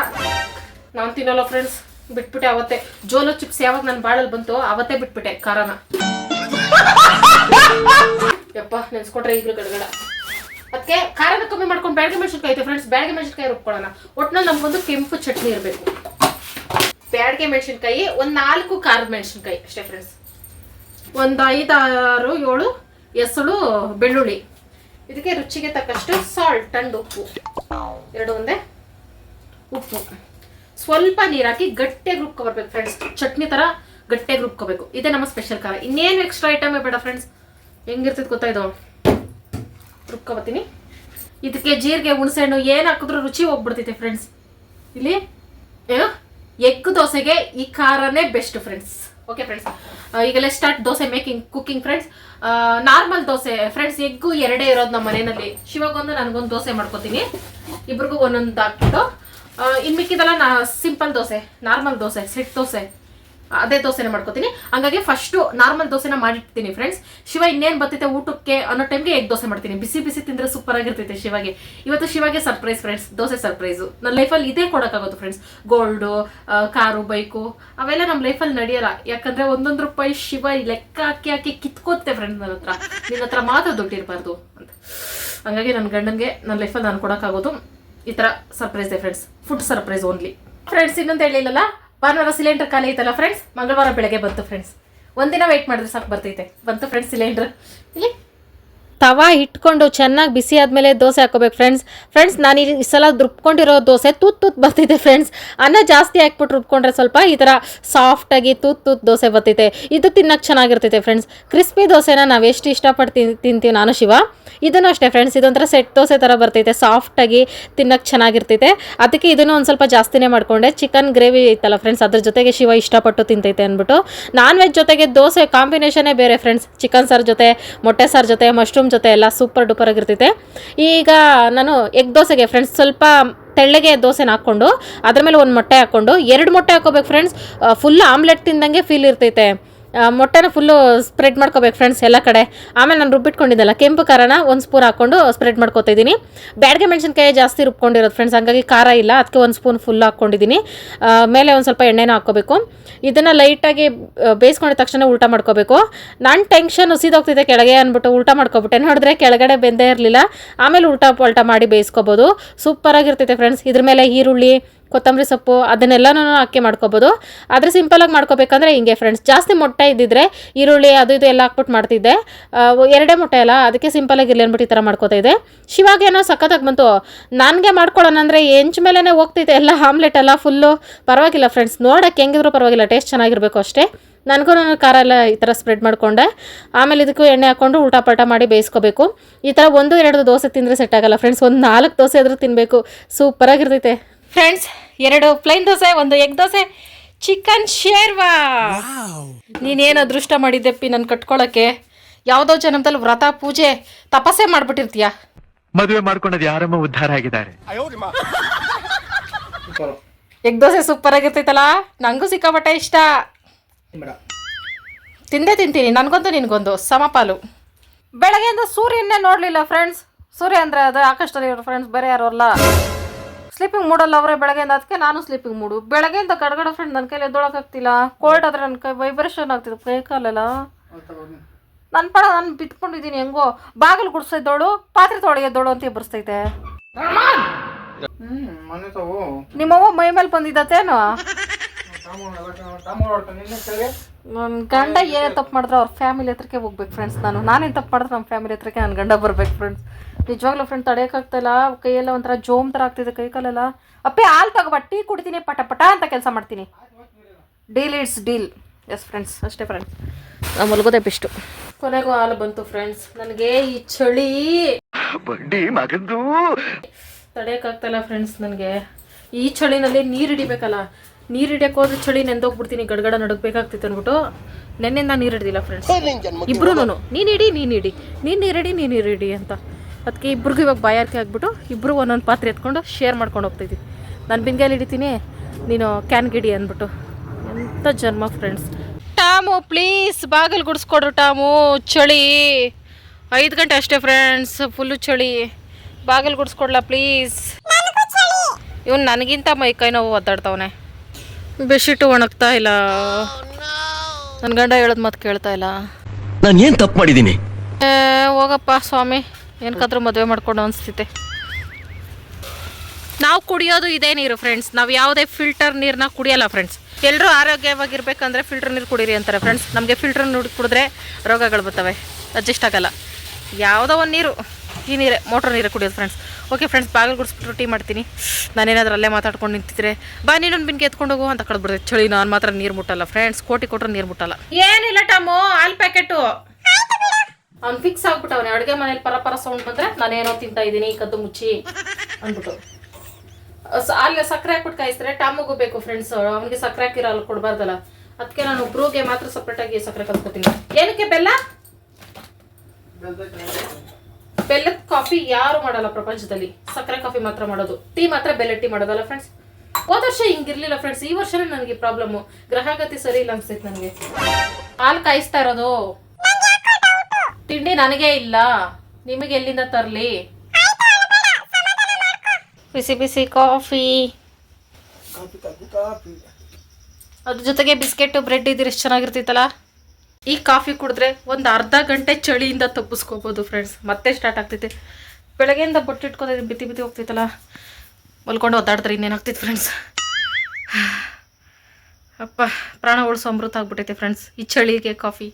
ನಾನು ತಿನ್ನಲ್ಲ ಫ್ರೆಂಡ್ಸ್ ಬಿಟ್ಬಿಟ್ಟೆ ಅವತ್ತೆ. ಜೋಲೋ ಚಿಪ್ಸ್ ಯಾವಾಗ ನನ್ನ ಬಾಳಲ್ಲಿ ಬಂತು ಅವತ್ತೇ ಬಿಟ್ಬಿಟ್ಟೆ ಖಾರನ. <laughs> ಯಪ್ಪ ನೆನ್ಸ್ಕೊಟ್ರೆ ಈಗಲೂ ಗಡಗಡ. ಅದಕ್ಕೆ ಖಾರನ ಕಮ್ಮಿ ಮಾಡ್ಕೊಂಡು ಬ್ಯಾಡಗೆ ಮೆಣಸಿನ್ಕಾಯಿ ಐತೆ ಫ್ರೆಂಡ್ಸ್ ಬ್ಯಾಡಗೆ ಮೆಣಸಿನ್ಕಾಯಿ ರುಬ್ಕೊಳ್ಳೋಣ. ಒಟ್ಟಿನಲ್ಲಿ ನಮ್ಗೊಂದು ಕೆಂಪು ಚಟ್ನಿ ಇರಬೇಕು. ಬ್ಯಾಡಗೆ ಮೆಣಸಿನ್ಕಾಯಿ, ಒಂದು ನಾಲ್ಕು ಖಾರದ ಮೆಣಸಿನ್ಕಾಯಿ ಅಷ್ಟೇ ಫ್ರೆಂಡ್ಸ್ ಒಂದು ಐದಾರು ಏಳು ಎಸಳು ಬೆಳ್ಳುಳ್ಳಿ. ಇದಕ್ಕೆ ರುಚಿಗೆ ತಕ್ಕಷ್ಟು ಸಾಲ್ಟ್ ಅಂಡ್ ಉಪ್ಪು. ಎರಡು ಒಂದೇ. ಉಪ್ಪು. ಸ್ವಲ್ಪ ನೀರು ಹಾಕಿ ಗಟ್ಟಿಯಾಗಿ ರುಬ್ಕೊಬರ್ಬೇಕು ಫ್ರೆಂಡ್ಸ್ ಚಟ್ನಿ ಥರ ಗಟ್ಟಿಯಾಗಿ ರುಬ್ಕೋಬೇಕು. ಇದೇ ನಮ್ಮ ಸ್ಪೆಷಲ್ ಖಾರ. ಇನ್ನೇನು ಎಕ್ಸ್ಟ್ರಾ ಐಟಮೇ ಬೇಡ ಫ್ರೆಂಡ್ಸ್ ಹೆಂಗಿರ್ತೈತೆ ಗೊತ್ತಾ ಇದು? ರುಬ್ಕೊಬತ್ತೀನಿ. ಇದಕ್ಕೆ ಜೀರಿಗೆ ಹುಣಸೆಹಣ್ಣು ಏನು ಹಾಕಿದ್ರು ರುಚಿ ಹೋಗ್ಬಿಡ್ತೈತೆ ಫ್ರೆಂಡ್ಸ್ ಇಲ್ಲಿ, ಏನು? ಎಗ್ ದೋಸೆಗೆ ಈ ಖಾರನೇ ಬೆಸ್ಟ್ ಫ್ರೆಂಡ್ಸ್ ಓಕೆ ಫ್ರೆಂಡ್ಸ್ ಈಗಲೇ start dosa making cooking friends normal dosa friends egg ಎರಡೇ ಇರೋದು ನಮ್ಮ ಮನೆಯಲ್ಲಿ. ಶಿವಗೊಂದು ನನಗೊಂದು ದೋಸೆ ಮಾಡ್ಕೋತೀನಿ. ಇಬ್ರಿಗೂ ಒಂದೊಂದು ಹಾಕ್ಬಿಟ್ಟು. ಇನ್ನು ಇನ್ ಮಿಕ್ಕಿದೆಲ್ಲ ನಾ simple dosa normal dosa set dosa. ಅದೇ ದೋಸೆನ ಮಾಡ್ಕೋತೀನಿ. ಹಂಗಾಗಿ ಫಸ್ಟು ನಾರ್ಮಲ್ ದೋಸೆನ ಮಾಡಿರ್ತೀನಿ ಫ್ರೆಂಡ್ಸ್ ಶಿವ ಇನ್ನೇನು ಬರ್ತೈತೆ ಊಟಕ್ಕೆ ಅನ್ನೋ ಟೈಮ್ಗೆ ಎಗ್ ದೋಸೆ ಮಾಡ್ತೀನಿ. ಬಿಸಿ ಬಿಸಿ ತಿಂದರೆ ಸೂಪರ್ ಆಗಿರ್ತೈತೆ ಶಿವಾಗೆ. ಇವತ್ತು ಶಿವಾಗೆ ಸರ್ಪ್ರೈಸ್ ಫ್ರೆಂಡ್ಸ್ ದೋಸೆ ಸರ್ಪ್ರೈಸು ನನ್ನ ಲೈಫಲ್ಲಿ ಇದೇ ಕೊಡೋಕ್ಕಾಗುತ್ತೆ ಫ್ರೆಂಡ್ಸ್ ಗೋಲ್ಡು ಕಾರು ಬೈಕು ಅವೆಲ್ಲ ನಮ್ಮ ಲೈಫಲ್ಲಿ ನಡೆಯಲ್ಲ. ಯಾಕಂದ್ರೆ ಒಂದೊಂದು ರೂಪಾಯಿ ಶಿವ ಲೆಕ್ಕ ಹಾಕಿ ಹಾಕಿ ಕಿತ್ಕೋತೆ ಫ್ರೆಂಡ್ಸ್ ನನ್ನ ಹತ್ರ. ನಿನ್ನ ಹತ್ರ ಮಾತ್ರ ದುಡ್ಡಿರಬಾರ್ದು ಅಂತ. ಹಂಗಾಗಿ ನನ್ನ ಗಂಡನಿಗೆ ನನ್ನ ಲೈಫಲ್ಲಿ ನಾನು ಕೊಡೋಕ್ಕಾಗೋದು ಈ ಥರ ಸರ್ಪ್ರೈಸ್ ಇದೆ friends food surprise only friends ಇನ್ನೊಂದು ಹೇಳಿಲ್ಲಲ್ಲ? ಭಾನುವಾರ ಸಿಲಿಂಡರ್ ಖಾಲಿ ಐತಲ್ಲ ಫ್ರೆಂಡ್ಸ್ ಮಂಗಳವಾರ ಬೆಳಗ್ಗೆ ಬಂತು ಫ್ರೆಂಡ್ಸ್ ಒಂದಿನ ವೆಯ್ಟ್ ಮಾಡಿದ್ರೆ ಸಾಕು, ಬರ್ತೈತೆ. ಬಂತು ಫ್ರೆಂಡ್ಸ್ ಸಿಲಿಂಡರ್. ಇಲ್ಲಿ? ತವಾ ಇಟ್ಕೊಂಡು ಚೆನ್ನಾಗಿ ಬಿಸಿ ಆದಮೇಲೆ ದೋಸೆ ಹಾಕೋಬೇಕು ಫ್ರೆಂಡ್ಸ್ ಫ್ರೆಂಡ್ಸ್ ನಾನು ಈ ಸಲ ರುಬ್ಕೊಂಡಿರೋ ದೋಸೆ ತೂತ್ ತೂತ್ ಬರ್ತಿದೆ ಫ್ರೆಂಡ್ಸ್ ಅನ್ನ ಜಾಸ್ತಿ ಹಾಕ್ಬಿಟ್ಟು ರುಬ್ಕೊಂಡ್ರೆ ಸ್ವಲ್ಪ ಈ ಥರ ಸಾಫ್ಟಾಗಿ ತೂತ್ ತೂತ್ ದೋಸೆ ಬರ್ತೈತೆ ಇದು ತಿನ್ನಕ್ಕೆ ಚೆನ್ನಾಗಿರ್ತೈತೆ ಫ್ರೆಂಡ್ಸ್ ಕ್ರಿಸ್ಪಿ ದೋಸೆನ ನಾವು ಎಷ್ಟು ಇಷ್ಟಪಟ್ಟು ತಿಂತೀವಿ ನಾನು ಶಿವ? ಇದನ್ನು ಅಷ್ಟೇ ಫ್ರೆಂಡ್ಸ್ ಇದೊಂಥರ ಸೆಟ್ ದೋಸೆ ಥರ ಬರ್ತೈತೆ ಸಾಫ್ಟಾಗಿ ತಿನ್ನೋಕ್ಕೆ ಚೆನ್ನಾಗಿರ್ತೈತೆ ಅದಕ್ಕೆ ಇದನ್ನು ಒಂದು ಸ್ವಲ್ಪ ಜಾಸ್ತಿನೇ ಮಾಡಿಕೊಂಡೆ. ಚಿಕನ್ ಗ್ರೇವಿ ಇತ್ತಲ್ಲ ಫ್ರೆಂಡ್ಸ್ ಅದ್ರ ಜೊತೆಗೆ ಶಿವ ಇಷ್ಟಪಟ್ಟು ತಿಂತೈತೆ ಅಂದ್ಬಿಟ್ಟು. ನಾನ್ ವೆಜ್ ಜೊತೆಗೆ ದೋಸೆ ಕಾಂಬಿನೇಷನೇ ಬೇರೆ ಫ್ರೆಂಡ್ಸ್ ಚಿಕನ್ ಸಾರು ಜೊತೆ, ಮೊಟ್ಟೆ ಸಾರು ಜೊತೆ ಮಶ್ರೂಮ್ ಜೊತೆ ಎಲ್ಲ ಸೂಪರ್ ಡೂಪರ್ ಆಗಿರ್ತೈತೆ. ಈಗ ನಾನು ಎಗ್ ದೋಸೆಗೆ ಫ್ರೆಂಡ್ಸ್ ಸ್ವಲ್ಪ ತೆಳ್ಳಗೆ ದೋಸೆನ ಹಾಕ್ಕೊಂಡು, ಅದ್ರ ಮೇಲೆ ಒಂದು ಮೊಟ್ಟೆ ಹಾಕ್ಕೊಂಡು, ಎರಡು ಮೊಟ್ಟೆ ಹಾಕೋಬೇಕು ಫ್ರೆಂಡ್ಸ್ ಫುಲ್ ಆಮ್ಲೆಟ್ ತಿಂದಂಗೆ ಫೀಲ್ ಇರ್ತೈತೆ. ಮೊಟ್ಟೆನ ಫುಲ್ಲು ಸ್ಪ್ರೆಡ್ ಮಾಡ್ಕೋಬೇಕು ಫ್ರೆಂಡ್ಸ್ ಎಲ್ಲ ಕಡೆ. ಆಮೇಲೆ ನಾನು ರುಬ್ಬಿಟ್ಕೊಂಡಿದ್ದಲ್ಲ, ಕೆಂಪು ಖಾರನ ಒಂದು ಸ್ಪೂನ್ ಹಾಕ್ಕೊಂಡು ಸ್ಪ್ರೆಡ್ ಮಾಡ್ಕೊತಾ ಇದ್ದೀನಿ. ಬ್ಯಾಡ್ಗೆ ಮೆಣಸಿನ್ಕಾಯಿ ಜಾಸ್ತಿ ರುಬ್ಕೊಂಡಿರೋದು ಫ್ರೆಂಡ್ಸ್ ಹಂಗಾಗಿ ಖಾರ ಇಲ್ಲ ಅದಕ್ಕೆ ಒಂದು ಸ್ಪೂನ್ ಫುಲ್ ಹಾಕ್ಕೊಂಡಿದ್ದೀನಿ ಮೇಲೆ ಒಂದು ಸ್ವಲ್ಪ ಎಣ್ಣೆನ ಹಾಕ್ಕೋಬೇಕು. ಇದನ್ನು ಲೈಟಾಗಿ ಬೇಯಿಸ್ಕೊಂಡ ತಕ್ಷಣ ಊಟ ಮಾಡ್ಕೋಬೇಕು. ನಾನು ಟೆನ್ಷನ್ ಉಸಿದೋಗ್ತಿದ್ದೆ ಕೆಳಗೆ ಅಂದ್ಬಿಟ್ಟು ಊಟ ಮಾಡ್ಕೊಬಿಟ್ಟೆ. ನೋಡಿದ್ರೆ ಕೆಳಗಡೆ ಬೆಂದೇ ಇರಲಿಲ್ಲ. ಆಮೇಲೆ ಉಲ್ಟಾ ಪಲ್ಟ ಮಾಡಿ ಬೇಯಿಸ್ಕೋಬೋದು. ಸೂಪರಾಗಿರ್ತೈತೆ ಫ್ರೆಂಡ್ಸ್ ಇದ್ರ ಮೇಲೆ ಈರುಳ್ಳಿ ಕೊತ್ತಂಬರಿ ಸೊಪ್ಪು ಅದನ್ನೆಲ್ಲನೂ ಹಾಕಿ ಮಾಡ್ಕೋಬೋದು. ಆದರೆ ಸಿಂಪಲಾಗಿ ಮಾಡ್ಕೋಬೇಕಂದ್ರೆ ಹಿಂಗೆ ಫ್ರೆಂಡ್ಸ್ ಜಾಸ್ತಿ ಮೊಟ್ಟೆ ಇದ್ದಿದ್ರೆ ಈರುಳ್ಳಿ ಅದು ಇದು ಎಲ್ಲ ಹಾಕ್ಬಿಟ್ಟು ಮಾಡ್ತಿದ್ದೆ. ಎರಡೇ ಮೊಟ್ಟೆ ಅಲ್ಲ, ಅದಕ್ಕೆ ಸಿಂಪಲಾಗಿ ಅಂದ್ಬಿಟ್ಟು ಈ ಥರ ಮಾಡ್ಕೋತಾ ಇದ್ದೆ. ಶಿವಾಗೇನೋ ಸಖತ್ತಾಗಿ ಬಂತು. ನನಗೆ ಮಾಡ್ಕೊಳ್ಳೋಣ ಅಂದರೆ ಎಂಚ್ ಮೇಲೇ ಹೋಗ್ತಿದ್ದೆ ಎಲ್ಲ ಆಮ್ಲೆಟ್ ಎಲ್ಲ ಫುಲ್ಲು ಪರವಾಗಿಲ್ಲ ಫ್ರೆಂಡ್ಸ್ ನೋಡೋಕ್ಕೆ ಹೆಂಗಿದ್ರು ಪರವಾಗಿಲ್ಲ ಟೇಸ್ಟ್ ಚೆನ್ನಾಗಿರಬೇಕು ಅಷ್ಟೇ. ನನಗೂ ನಾನು ಖಾರ ಎಲ್ಲ ಈ ಥರ ಸ್ಪ್ರೆಡ್ ಮಾಡಿಕೊಂಡೆ. ಆಮೇಲೆ ಇದಕ್ಕೂ ಎಣ್ಣೆ ಹಾಕ್ಕೊಂಡು ಊಟ ಪಲ್ಟ ಮಾಡಿ ಬೇಯಿಸ್ಕೋಬೇಕು. ಈ ಥರ ಒಂದು, ಎರಡು ದೋಸೆ ತಿಂದರೆ ಸೆಟ್ ಆಗಲ್ಲ ಫ್ರೆಂಡ್ಸ್ ಒಂದು ನಾಲ್ಕು ದೋಸೆ ಆದರೂ ತಿನ್ನಬೇಕು ಸೂಪರಾಗಿರ್ತೈತೆ ಫ್ರೆಂಡ್ಸ್ ಎರಡು ಪ್ಲೈನ್ ದೋಸೆ ಒಂದು ಎಗ್ ದೋಸೆ. ಚಿಕನ್ ಶೇರ್ವಾ. ನೀನೇನು ಅದೃಷ್ಟ ಮಾಡಿದ್ದೆಪ್ಪಿ ನಾನು ಕಟ್ಕೊಳ್ಳೋಕ್ಕೆ ಯಾವುದೋ ಜನ್ಮದಲ್ಲಿ ವ್ರತ ಪೂಜೆ ತಪಸ್ಸೆ ಮಾಡ್ಬಿಟ್ಟಿರ್ತೀಯ. ಮದುವೆ ಮಾಡ್ಕೊಂಡದ್ ಯಾರಮ್ಮ ಉದ್ಧಾರ ಆಗಿದ್ದಾರೆ? ಎಗ್ ದೋಸೆ ಸೂಪರ್ ಆಗಿರ್ತೈತಲ್ಲ ನನಗೂ ಸಿಕ್ಕಾಪಟ್ಟೆ ಇಷ್ಟ. ತಿಂದೆ ತಿಂತೀನಿ ನನಗೊಂದು ನಿನಗೊಂದು ಸಮಪಾಲು ಬೆಳಗ್ಗೆಯಿಂದ ಸೂರ್ಯನ್ನೇ ನೋಡಲಿಲ್ಲ ಫ್ರೆಂಡ್ಸ್ ಸೂರ್ಯ ಅಂದರೆ ಅದು ಆಕಾಶದಲ್ಲಿ ಫ್ರೆಂಡ್ಸ್ ಬೇರೆ ಯಾರು ಅಲ್ಲ. ಸ್ಲೀಪಿಂಗ್ ಮೂಡಲ್ಲ ಅವರೇ ಬೆಳಗ್ಗೆಯಿಂದ ಅದಕ್ಕೆ ನಾನು ಸ್ಲೀಪಿಂಗ್ ಮೂಡು ಬೆಳಗ್ಗೆಯಿಂದ ಗಡಗಡ ಫ್ರೆಂಡ್ ನನ್ನ ಕೈಲಿ ಎದ್ದೊಳಕ್ಕಾಗ್ತಿಲ್ಲ ಕೋಲ್ಡ್ ಆದ್ರೆ ನನ್ನ ಕೈ ವೈಬ್ರೇಷನ್ ಆಗ್ತಿದೆ. ಕೈ ಕಾಲೆಲ್ಲ. ನನ್ನ ಪಡ ನಾನು ಬಿತ್ಕೊಂಡಿದ್ದೀನಿ ಹೆಂಗೋ. ಬಾಗಿಲು ಗುಡಿಸಿದ್ದೋಳು ಪಾತ್ರೆ ತೊಳೆಯೋದೋಳು ಅಂತ ಎಬ್ಬರಿಸ್ತೈತೆ ನಿಮ್ಮ ಅವ್ವ ತಾವು. ನಿಮ್ಮವ್ವ ಮೈ ಮೇಲೆ ಬಂದಿದ್ದತ್ತೇನು? ನಿನ್ನೆ ನನ್ನ ಗಂಡ ಏನೇ ತಪ್ಪು ಮಾಡಿದ್ರೆ ಅವ್ರ ಫ್ಯಾಮಿಲಿ ಹತ್ರಕ್ಕೆ ಹೋಗ್ಬೇಕು ಫ್ರೆಂಡ್ಸ್ ನಾನು. ನಾನೇನು ತಪ್ಪು ಮಾಡಿದ್ರೆ ನಮ್ಮ ಫ್ಯಾಮಿಲಿ ಹತ್ರಕ್ಕೆ ನನ್ನ ಗಂಡ ಬರ್ಬೇಕು ಫ್ರೆಂಡ್ಸ್ ನಿಜವಾಗ್ಲೂ ಫ್ರೆಂಡ್ ತಡೆಯೋಕ್ಕಾಗ್ತಾಯಿಲ್ಲ ಕೈಯೆಲ್ಲ ಒಂಥರ ಜೋಮ್ ಥರ ಆಗ್ತಿದೆ ಕೈ ಕಾಲೆಲ್ಲ. ಅಪ್ಪೆ ಹಾಲು ತಗೋಬ ಟೀ ಕುಡಿತೀನಿ ಪಟ ಪಟ ಅಂತ ಕೆಲಸ ಮಾಡ್ತೀನಿ. Deal it's deal yes friends ಅಷ್ಟೇ ಫ್ರೆಂಡ್ಸ್ ನಾವು ಮಲಗೋದೇ ಬೆಸ್ಟು. ಕೊನೆಗೂ ಹಾಲು ಬಂತು ಫ್ರೆಂಡ್ಸ್ ನನಗೆ ಈ ಚಳಿ. ಬಡ್ಡಿ ಮಗದ್ದು ತಡೆಯೋಕ್ಕಾಗ್ತಾಯಿಲ್ಲ ಫ್ರೆಂಡ್ಸ್ ನನಗೆ. ಈ ಚಳಿನಲ್ಲಿ ನೀರು ಹಿಡಿಬೇಕಲ್ಲ. ನೀರು ಹಿಡಿಯಕ್ಕೆ ಹೋದ್ರೆ ಚಳಿ ನೆಂದೋಗ್ಬಿಡ್ತೀನಿ ಗಡಗಡ ನಡಗಬೇಕಾಗ್ತಿತ್ತು ಅಂದ್ಬಿಟ್ಟು ನಾನು ನೀರು ಹಿಡ್ದಿಲ್ಲ ಫ್ರೆಂಡ್ಸ್ ಇಬ್ರು ನೀನು ಇಡಿ ನೀನು ಇಡಿ ನೀನು ನೀರು ಹಿಡಿ ನೀನು ನೀರು ಹಿಡಿ ಅಂತ. ಅದಕ್ಕೆ ಇಬ್ರಿಗೂ ಇವಾಗ ಬಾಯಾರಿಕೆ ಆಗಿಬಿಟ್ಟು ಇಬ್ಬರು ಒಂದೊಂದು ಪಾತ್ರೆ ಎತ್ಕೊಂಡು ಶೇರ್ ಮಾಡ್ಕೊಂಡು ಹೋಗ್ತಿದ್ವಿ. ನಾನು ಬಿಂದಿಗೆಯಲ್ಲಿ ಹಿಡಿತೀನಿ ನೀನು ಕ್ಯಾನ್ ಗಿಡಿ ಅಂದ್ಬಿಟ್ಟು. ಎಂಥ ಜನ್ಮ ಫ್ರೆಂಡ್ಸ್ ಟಾಮು ಪ್ಲೀಸ್ ಬಾಗಿಲು ಗುಡಿಸ್ಕೊಡ್ರು ಟಾಮು ಚಳಿ. ಐದು ಗಂಟೆ ಅಷ್ಟೇ ಫ್ರೆಂಡ್ಸ್ ಫುಲ್ಲು ಚಳಿ. ಬಾಗಿಲು ಗುಡಿಸ್ಕೊಡ್ಲ ಪ್ಲೀಸ್ ಇವನು ನನಗಿಂತ ಮೈ ಕೈ ನೋವು ಒದ್ದಾಡ್ತಾವನೆ. ಬೆಡ್ಶೀಟು ಒಣಗ್ತಾ ಇಲ್ಲ. ನನ್ನ ಗಂಡ ಹೇಳೋದು ಮಾತು ಕೇಳ್ತಾ ಇಲ್ಲ. ನಾನು ಏನು ತಪ್ಪು ಮಾಡಿದ್ದೀನಿ ಹೋಗಪ್ಪ ಸ್ವಾಮಿ. ಏನಕ್ಕಾದ್ರೂ ಮದುವೆ ಮಾಡ್ಕೊಂಡು ಅನಿಸ್ತೈತೆ ನಾವು ಕುಡಿಯೋದು ಇದೇ ನೀರು ಫ್ರೆಂಡ್ಸ್ ನಾವು ಯಾವುದೇ ಫಿಲ್ಟರ್ ನೀರನ್ನ ಕುಡಿಯಲ್ಲ ಫ್ರೆಂಡ್ಸ್ ಎಲ್ಲರೂ ಆರೋಗ್ಯವಾಗಿರ್ಬೇಕಂದ್ರೆ ಫಿಲ್ಟರ್ ನೀರು ಕುಡೀರಿ ಅಂತಾರೆ ಫ್ರೆಂಡ್ಸ್ ನಮಗೆ ಫಿಲ್ಟರ್ ನೀರು ಕುಡಿದ್ರೆ ರೋಗಗಳು ಬರ್ತವೆ. ಅಡ್ಜಸ್ಟ್ ಆಗಲ್ಲ. ಯಾವುದೋ ಒಂದು ನೀರು. ಈ ನೀರೇ ಮೋಟ್ರ್ ನೀರು ಕುಡಿಯೋದು ಫ್ರೆಂಡ್ಸ್ ಓಕೆ ಫ್ರೆಂಡ್ಸ್ ಬಾಗಿಲು ಗುಡಿಸ್ಬಿಟ್ಟು ಟೀ ಮಾಡ್ತೀನಿ. ನಾನೇನಾದ್ರೂ ಅಲ್ಲೇ ಮಾತಾಡ್ಕೊಂಡು ನಿಂತಿದ್ರೆ, ಬಾ ನೀನೊಂದು ಬಿನ್ಗೆ ಎತ್ಕೊಂಡು ಹೋಗು ಅಂತ ಕಡ್ಬಿಡ್ತೈತೆ ಚಳಿ, ನಾನು ಮಾತ್ರ ನೀರು ಮುಟ್ಟಲ್ಲ ಫ್ರೆಂಡ್ಸ್ ಕೋಟಿ ಕೊಟ್ಟರೆ ನೀರು ಮುಟ್ಟಲ್ಲ. ಏನಿಲ್ಲ ಟಮೋ, ಹಾಲು ಪ್ಯಾಕೆಟು ಅವ್ನು ಫಿಕ್ಸ್ ಆಗ್ಬಿಟ್ಟವನೆ ಅಡುಗೆ ಮನೇಲಿ ಪರ ಪರ ಸೌಂಡ್ ಬಂದ್ರೆ ನಾನೇನೋ ತಿಂತಾ ಇದ್ದೀನಿ ಕದ್ದು ಮುಚ್ಚಿ ಅಂದ್ಬಿಟ್ಟು. ಅಲ್ಲಿ ಸಕ್ಕರೆ ಹಾಕ್ಬಿಟ್ಟು ಕಾಯಿಸ್ತಾರೆ. ಟಾಮಗೂ ಬೇಕು ಫ್ರೆಂಡ್ಸ್ ಅವನಿಗೆ ಸಕ್ಕರೆ ಹಾಕಿರಲ್ಲ ಕೊಡಬಾರ್ದಲ್ಲ. ಅದಕ್ಕೆ ನಾನು ಬ್ರೂಗೆ ಮಾತ್ರ ಸಪ್ರೇಟಾಗಿ ಸಕ್ಕರೆ ಕಲ್ತ್ಕೊತೀನಿ. ಏನಕ್ಕೆ ಬೆಲ್ಲ? ಬೆಲ್ಲದ ಕಾಫಿ ಯಾರು ಮಾಡಲ್ಲ ಪ್ರಪಂಚದಲ್ಲಿ. ಸಕ್ಕರೆ ಕಾಫಿ ಮಾತ್ರ ಮಾಡೋದು. ಟೀ ಮಾತ್ರ ಬೆಲ್ಲ ಟೀ ಮಾಡೋದಲ್ಲ ಫ್ರೆಂಡ್ಸ್ ಹೋದ ವರ್ಷ ಹಿಂಗಿರ್ಲಿಲ್ಲ ಫ್ರೆಂಡ್ಸ್ ಈ ವರ್ಷನೇ ನನಗೆ ಪ್ರಾಬ್ಲಮ್ಮು ಗ್ರಹಗತಿ ಸರಿ ಇಲ್ಲ ಅನ್ಸ್ತೈತೆ ನನಗೆ. ಹಾಲು ಕಾಯಿಸ್ತಾ ಇರೋದು. ತಿಂಡಿ ನನಗೆ ಇಲ್ಲ. ನಿಮಗೆ ಎಲ್ಲಿಂದ ತರಲಿ? ಬಿಸಿ ಬಿಸಿ ಕಾಫಿ. ಅದ್ರ ಜೊತೆಗೆ ಬಿಸ್ಕೆಟ್, ಬ್ರೆಡ್ ಇದ್ರೆ ಎಷ್ಟು ಚೆನ್ನಾಗಿರ್ತಿತ್ತಲ್ಲ? ಈ ಕಾಫಿ ಕುಡಿದ್ರೆ ಒಂದು ಅರ್ಧ ಗಂಟೆ ಚಳಿಯಿಂದ ತಪ್ಪಿಸ್ಕೋಬೋದು ಫ್ರೆಂಡ್ಸ್ ಮತ್ತೆ ಸ್ಟಾರ್ಟ್ ಆಗ್ತೈತೆ. ಬೆಳಗ್ಗೆಯಿಂದ ಬೊಟ್ಟು ಇಟ್ಕೋತಿದ್ದೆ ಬಿತ್ತಿ ಬಿತ್ತಿ ಹೋಗ್ತೈತಲ್ಲ. ಮಲ್ಕೊಂಡು ಒದ್ದಾಡ್ತಾರೆ ಇನ್ನೇನಾಗ್ತಿತ್ತು ಫ್ರೆಂಡ್ಸ್ ಅಪ್ಪ, ಪ್ರಾಣ ಉಳಿಸೋ ಅಮೃತ ಆಗ್ಬಿಟ್ಟೈತೆ ಫ್ರೆಂಡ್ಸ್ ಈ ಚಳಿಗೆ ಕಾಫಿ.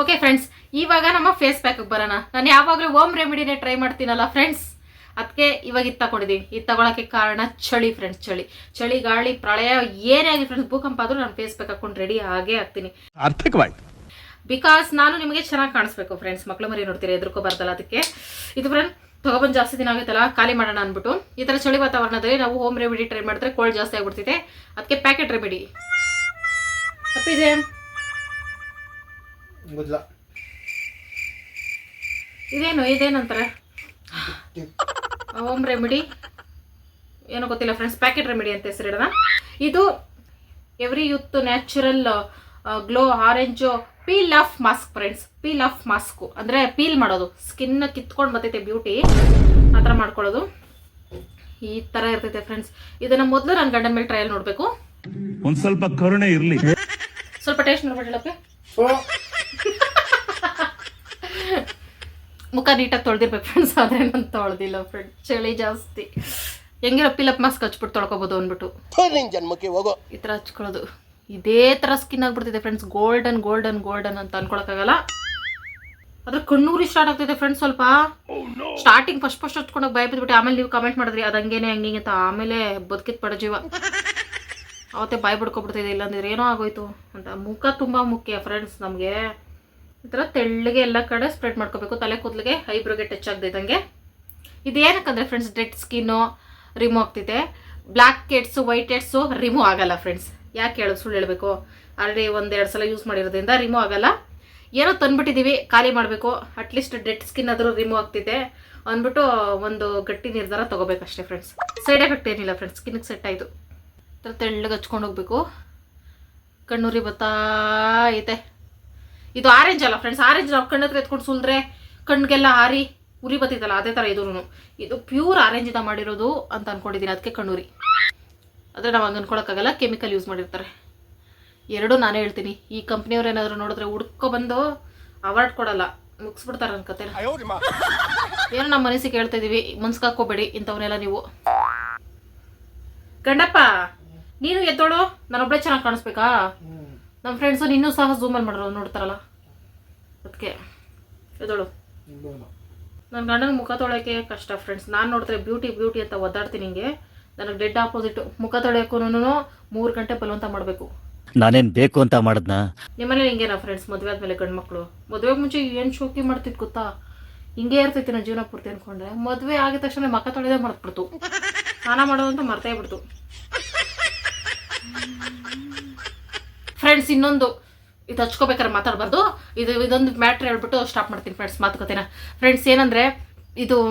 ಓಕೆ ಫ್ರೆಂಡ್ಸ್ ಇವಾಗ ನಮ್ಮ ಫೇಸ್ ಪ್ಯಾಕ್ ಬರೋಣ. ನಾನು ಯಾವಾಗಲೂ ಹೋಮ್ ರೆಮಿಡಿನೇ ಟ್ರೈ ಮಾಡ್ತೀನಲ್ಲ ಫ್ರೆಂಡ್ಸ್ ಅದಕ್ಕೆ ಇವಾಗ ಇದು ತಗೊಂಡಿದ್ದೀವಿ ಇದು ತಗೊಳಕ್ಕೆ ಕಾರಣ ಚಳಿ ಫ್ರೆಂಡ್ಸ್ ಚಳಿ. ಚಳಿ ಗಾಳಿ ಪ್ರಳಯ ಏನೇ ಆಗಿ ಫ್ರೆಂಡ್ಸ್ ಭೂಕಂಪ ಆದರೂ ನಾನು ಫೇಸ್ ಪ್ಯಾಕ್ ಹಾಕೊಂಡು ರೆಡಿ ಆಗೇ ಆಗ್ತೀನಿ. ಬಿಕಾಸ್ ನಾನು ನಿಮಗೆ ಚೆನ್ನಾಗಿ ಕಾಣಿಸ್ಬೇಕು ಫ್ರೆಂಡ್ಸ್ ಮಕ್ಕಳು ಮರಿ ನೋಡ್ತೀರಿ ಎದುರ್ಕೋಬಾರ್ದಲ್ಲ ಅದಕ್ಕೆ ಇದು ಫ್ರೆಂಡ್ ತಗೊಬಂದು ಜಾಸ್ತಿ ದಿನ ಆಗುತ್ತಲ್ಲ ಖಾಲಿ ಮಾಡೋಣ ಅಂದ್ಬಿಟ್ಟು ಈ ಥರ ಚಳಿ ವಾತಾವರಣದಲ್ಲಿ ನಾವು ಹೋಮ್ ರೆಮಿಡಿ ಟ್ರೈ ಮಾಡಿದ್ರೆ ಕೋಲ್ಡ್ ಜಾಸ್ತಿ ಆಗಿಬಿಡ್ತಿದೆ. ಅದಕ್ಕೆ ಪ್ಯಾಕೆಟ್ ರೆಮಿಡಿ ತಪ್ಪಿದೆ ಗೊತ್ತಿಲ್ಲ. ಇದೇನು ಇದೇನಂತಾರೆ? Home remedy. ಏನೋ ಗೊತ್ತಿಲ್ಲ ಫ್ರೆಂಡ್ಸ್ ಪ್ಯಾಕೆಟ್ ರೆಮಿಡಿ ಅಂತ ಹೆಸರಿಡೋಣ ಇದು every youth natural glow orange peel off mask friends peel off mask ಅಂದರೆ ಪೀಲ್ ಮಾಡೋದು. ಸ್ಕಿನ್ನ ಕಿತ್ಕೊಂಡು ಬರ್ತೈತೆ ಬ್ಯೂಟಿ ಆ ಥರ ಮಾಡ್ಕೊಳ್ಳೋದು. ಈ ಥರ ಇರ್ತೈತೆ ಫ್ರೆಂಡ್ಸ್ ಇದನ್ನು ಮೊದಲು ನನ್ನ ಗಂಡನ ಮೇಲೆ ಟ್ರಯಲ್ ನೋಡಬೇಕು. ಒಂದು ಸ್ವಲ್ಪ ಕರುಣೆ ಇರಲಿ. ಸ್ವಲ್ಪ ಟೇಸ್ಟ್ ನೋಡ್ಬಿಡಲಕ್ಕೆ ಸೊ ಮುಖ ನೀಟಾಗಿ ತೊಳೆದಿರ್ಬೇಕು ಫ್ರೆಂಡ್ಸ್ ಆದರೆ ನಾನು ತೊಳೆದಿಲ್ಲ ಫ್ರೆಂಡ್ ಚಳಿ ಜಾಸ್ತಿ. ಹೆಂಗಿರೋ ಪಿಲಪ್ ಮಾಸ್ಕ್ ಹಚ್ಬಿಟ್ಟು ತೊಳ್ಕೊಬೋದು ಅಂದ್ಬಿಟ್ಟು. ಜನ್ಮಕ್ಕೆ ಹೋಗೋ. ಈ ಥರ ಹಚ್ಕೊಳ್ಳೋದು. ಇದೇ ಥರ ಸ್ಕಿನ್ ಆಗ್ಬಿಡ್ತಿದೆ ಫ್ರೆಂಡ್ಸ್ ಗೋಲ್ಡನ್ ಗೋಲ್ಡನ್ ಗೋಲ್ಡನ್ ಅಂತ ಅನ್ಕೊಳಕ್ಕಾಗಲ್ಲ. ಅದ್ರ ಕಣ್ಣೂರಿ ಸ್ಟಾರ್ಟ್ ಆಗ್ತಿದೆ ಫ್ರೆಂಡ್ಸ್ ಸ್ವಲ್ಪ. ಸ್ಟಾರ್ಟಿಂಗ್ ಫಸ್ಟ್ ಫಸ್ಟ್ ಹಚ್ಕೊಂಡೋಗಿ ಭಯ ಬಿದ್ಬಿಟ್ಟು ಆಮೇಲೆ ನೀವು ಕಮೆಂಟ್ ಮಾಡಿದ್ರಿ ಅದು ಹಂಗೇನೆ ಹಂಗೆ ಅಂತ ಆಮೇಲೆ ಬದುಕಿದ ಪಡ ಜೀವ. ಅವತ್ತೇ ಬಾಯಿ ಬಿಡ್ಕೊಬಿಡ್ತಿದೆ ಇಲ್ಲಾಂದ್ರೆ ಏನೋ ಆಗೋಯ್ತು ಅಂತ. ಮುಖ ತುಂಬ ಮುಖ್ಯ ಫ್ರೆಂಡ್ಸ್ ನಮಗೆ. ಈ ಥರ ತೆಳ್ಳಗೆ ಎಲ್ಲ ಕಡೆ ಸ್ಪ್ರೆಡ್ ಮಾಡ್ಕೋಬೇಕು. ತಲೆ ಕೂದಲಿಗೆ ಐಬ್ರೋಗೆ ಟಚ್ ಆಗದಿದ್ದಂಗೆ. ಇದು ಏನಕ್ಕಂದ್ರೆ ಫ್ರೆಂಡ್ಸ್ ಡೆಡ್ ಸ್ಕಿನ್ನು ರಿಮೂವ್ ಆಗ್ತಿದೆ. Black heads white heads remove ಆಗಲ್ಲ ಫ್ರೆಂಡ್ಸ್ ಯಾಕೆ ಹೇಳು, ಸುಳ್ಳು ಹೇಳಬೇಕು. ಆಲ್ರೆಡಿ ಒಂದೆರಡು ಸಲ ಯೂಸ್ ಮಾಡಿರೋದ್ರಿಂದ ರಿಮೂವ್ ಆಗಲ್ಲ. ಏನೋ ತಂದ್ಬಿಟ್ಟಿದ್ದೀವಿ ಖಾಲಿ ಮಾಡಬೇಕು. ಅಟ್ಲೀಸ್ಟ್ ಡೆಡ್ ಸ್ಕಿನ್ ಆದರೂ ರಿಮೂವ್ ಆಗ್ತಿದೆ ಅಂದ್ಬಿಟ್ಟು ಒಂದು ಗಟ್ಟಿ ನಿರ್ಧಾರ ತೊಗೋಬೇಕಷ್ಟೇ ಫ್ರೆಂಡ್ಸ್ ಸೈಡ್ ಎಫೆಕ್ಟ್ ಏನಿಲ್ಲ ಫ್ರೆಂಡ್ಸ್ ಸ್ಕಿನ್ಗೆ ಸೆಟ್ ಆಯಿತು. ಥರ ತೆಳ್ಳಗೆ ಹಚ್ಕೊಂಡು ಹೋಗ್ಬೇಕು. ಕಣ್ಣೂರಿ ಬತ್ತಾ ಐತೆ. ಇದು ಆರೆಂಜ್ ಅಲ್ಲ ಫ್ರೆಂಡ್ಸ್ ಆರೆಂಜ್ ನಾವು ಕಣ್ಣತ್ರ ಎತ್ಕೊಂಡು ಸುಲ್ದ್ರೆ ಕಣ್ಣಿಗೆಲ್ಲ ಹಾರಿ ಉರಿ ಬತ್ತಿತ್ತಲ್ಲ ಅದೇ ಥರ ಇದ್ರು ಇದು ಪ್ಯೂರ್ ಆರೆಂಜಿಂದ ಮಾಡಿರೋದು ಅಂತ ಅಂದ್ಕೊಂಡಿದ್ದೀನಿ ಅದಕ್ಕೆ ಕಣ್ಣುರಿ. ಆದರೆ ನಾವು ಹಂಗೆ ಅನ್ಕೊಳಕ್ಕಾಗಲ್ಲ ಕೆಮಿಕಲ್ ಯೂಸ್ ಮಾಡಿರ್ತಾರೆ. ಎರಡೂ ನಾನೇ ಹೇಳ್ತೀನಿ ಈ ಕಂಪ್ನಿಯವ್ರು ಏನಾದರೂ ನೋಡಿದ್ರೆ ಹುಡ್ಕೊ ಬಂದು ಅವಾರ್ಡ್ ಕೊಡಲ್ಲ ಮುಗಿಸ್ಬಿಡ್ತಾರೆ ನನ್ನ ಕತೆ ಏನೋ ನಮ್ಮ ಮನಸ್ಸಿಗೆ ಹೇಳ್ತಾ ಇದೀವಿ ಮುನ್ಸ್ಕಾಕೋಬೇಡಿ ಇಂಥವನ್ನೆಲ್ಲ ನೀವು. ಗಂಡಪ್ಪ ನೀನು ಎದ್ದೋಳು ನಾನೊಬ್ಳೆ ಚೆನ್ನಾಗಿ ಕಾಣಿಸ್ಬೇಕಾ? ನಮ್ಮ ಫ್ರೆಂಡ್ಸು ಇನ್ನೂ ಸಹ ಝೂಮಲ್ಲಿ ಮಾಡಿರೋದು ನೋಡ್ತಾರಲ್ಲ? ಅದಕ್ಕೆ. ಇದೋಳು ನನ್ನ ಗಂಡನ ಮುಖ ತೊಳೆಯೋಕ್ಕೆ ಕಷ್ಟ ಫ್ರೆಂಡ್ಸ್ ನಾನು ನೋಡಿದ್ರೆ ಬ್ಯೂಟಿ ಬ್ಯೂಟಿ ಅಂತ ಒದ್ದಾಡ್ತೀನಿ ಹಿಂಗೆ ನನಗೆ ಡೆಡ್ ಆಪೋಸಿಟ್ ಮುಖ ತೊಳೆಯೋಕ್ಕೂ ಮೂರು ಗಂಟೆ ಬಲವಂತ ಮಾಡಬೇಕು. ನಾನೇನು ಬೇಕು ಅಂತ ಮಾಡಿದ್ನ? ನಿಮ್ಮನೆ ಹಿಂಗೇನಾ ಫ್ರೆಂಡ್ಸ್ ಮದುವೆ ಆದ್ಮೇಲೆ ಗಂಡು ಮಕ್ಕಳು ಮದುವೆಗೆ ಮುಂಚೆ ಏನು ಶೋಕಿ ಮಾಡ್ತಿದ್ ಗೊತ್ತಾ? ಹಿಂಗೆ ಇರ್ತೈತಿ ನನ್ನ ಜೀವನ ಪೂರ್ತಿ ಅನ್ಕೊಂಡ್ರೆ. ಮದುವೆ ಆಗಿದ ತಕ್ಷಣ ಮಖ ತೊಳೆದೇ ಮರ್ತ್ಬಿಡ್ತು. ಸ್ನಾನ ಮಾಡೋದಂತ ಮರ್ತೇ ಬಿಡ್ತು. ಫ್ರೆಂಡ್ಸ್ ಇನ್ನೊಂದು, ಇದು ಹಚ್ಕೋಬೇಕಾದ್ರೆ ಮಾತಾಡಬಾರ್ದು. ಇದು, ಇದೊಂದು ಮ್ಯಾಟ್ರ್ ಹೇಳ್ಬಿಟ್ಟು ಸ್ಟಾಪ್ ಮಾಡ್ತೀನಿ ಫ್ರೆಂಡ್ಸ್ ಮಾತುಕತೆನ. ಫ್ರೆಂಡ್ಸ್ ಏನಂದರೆ, ಇದು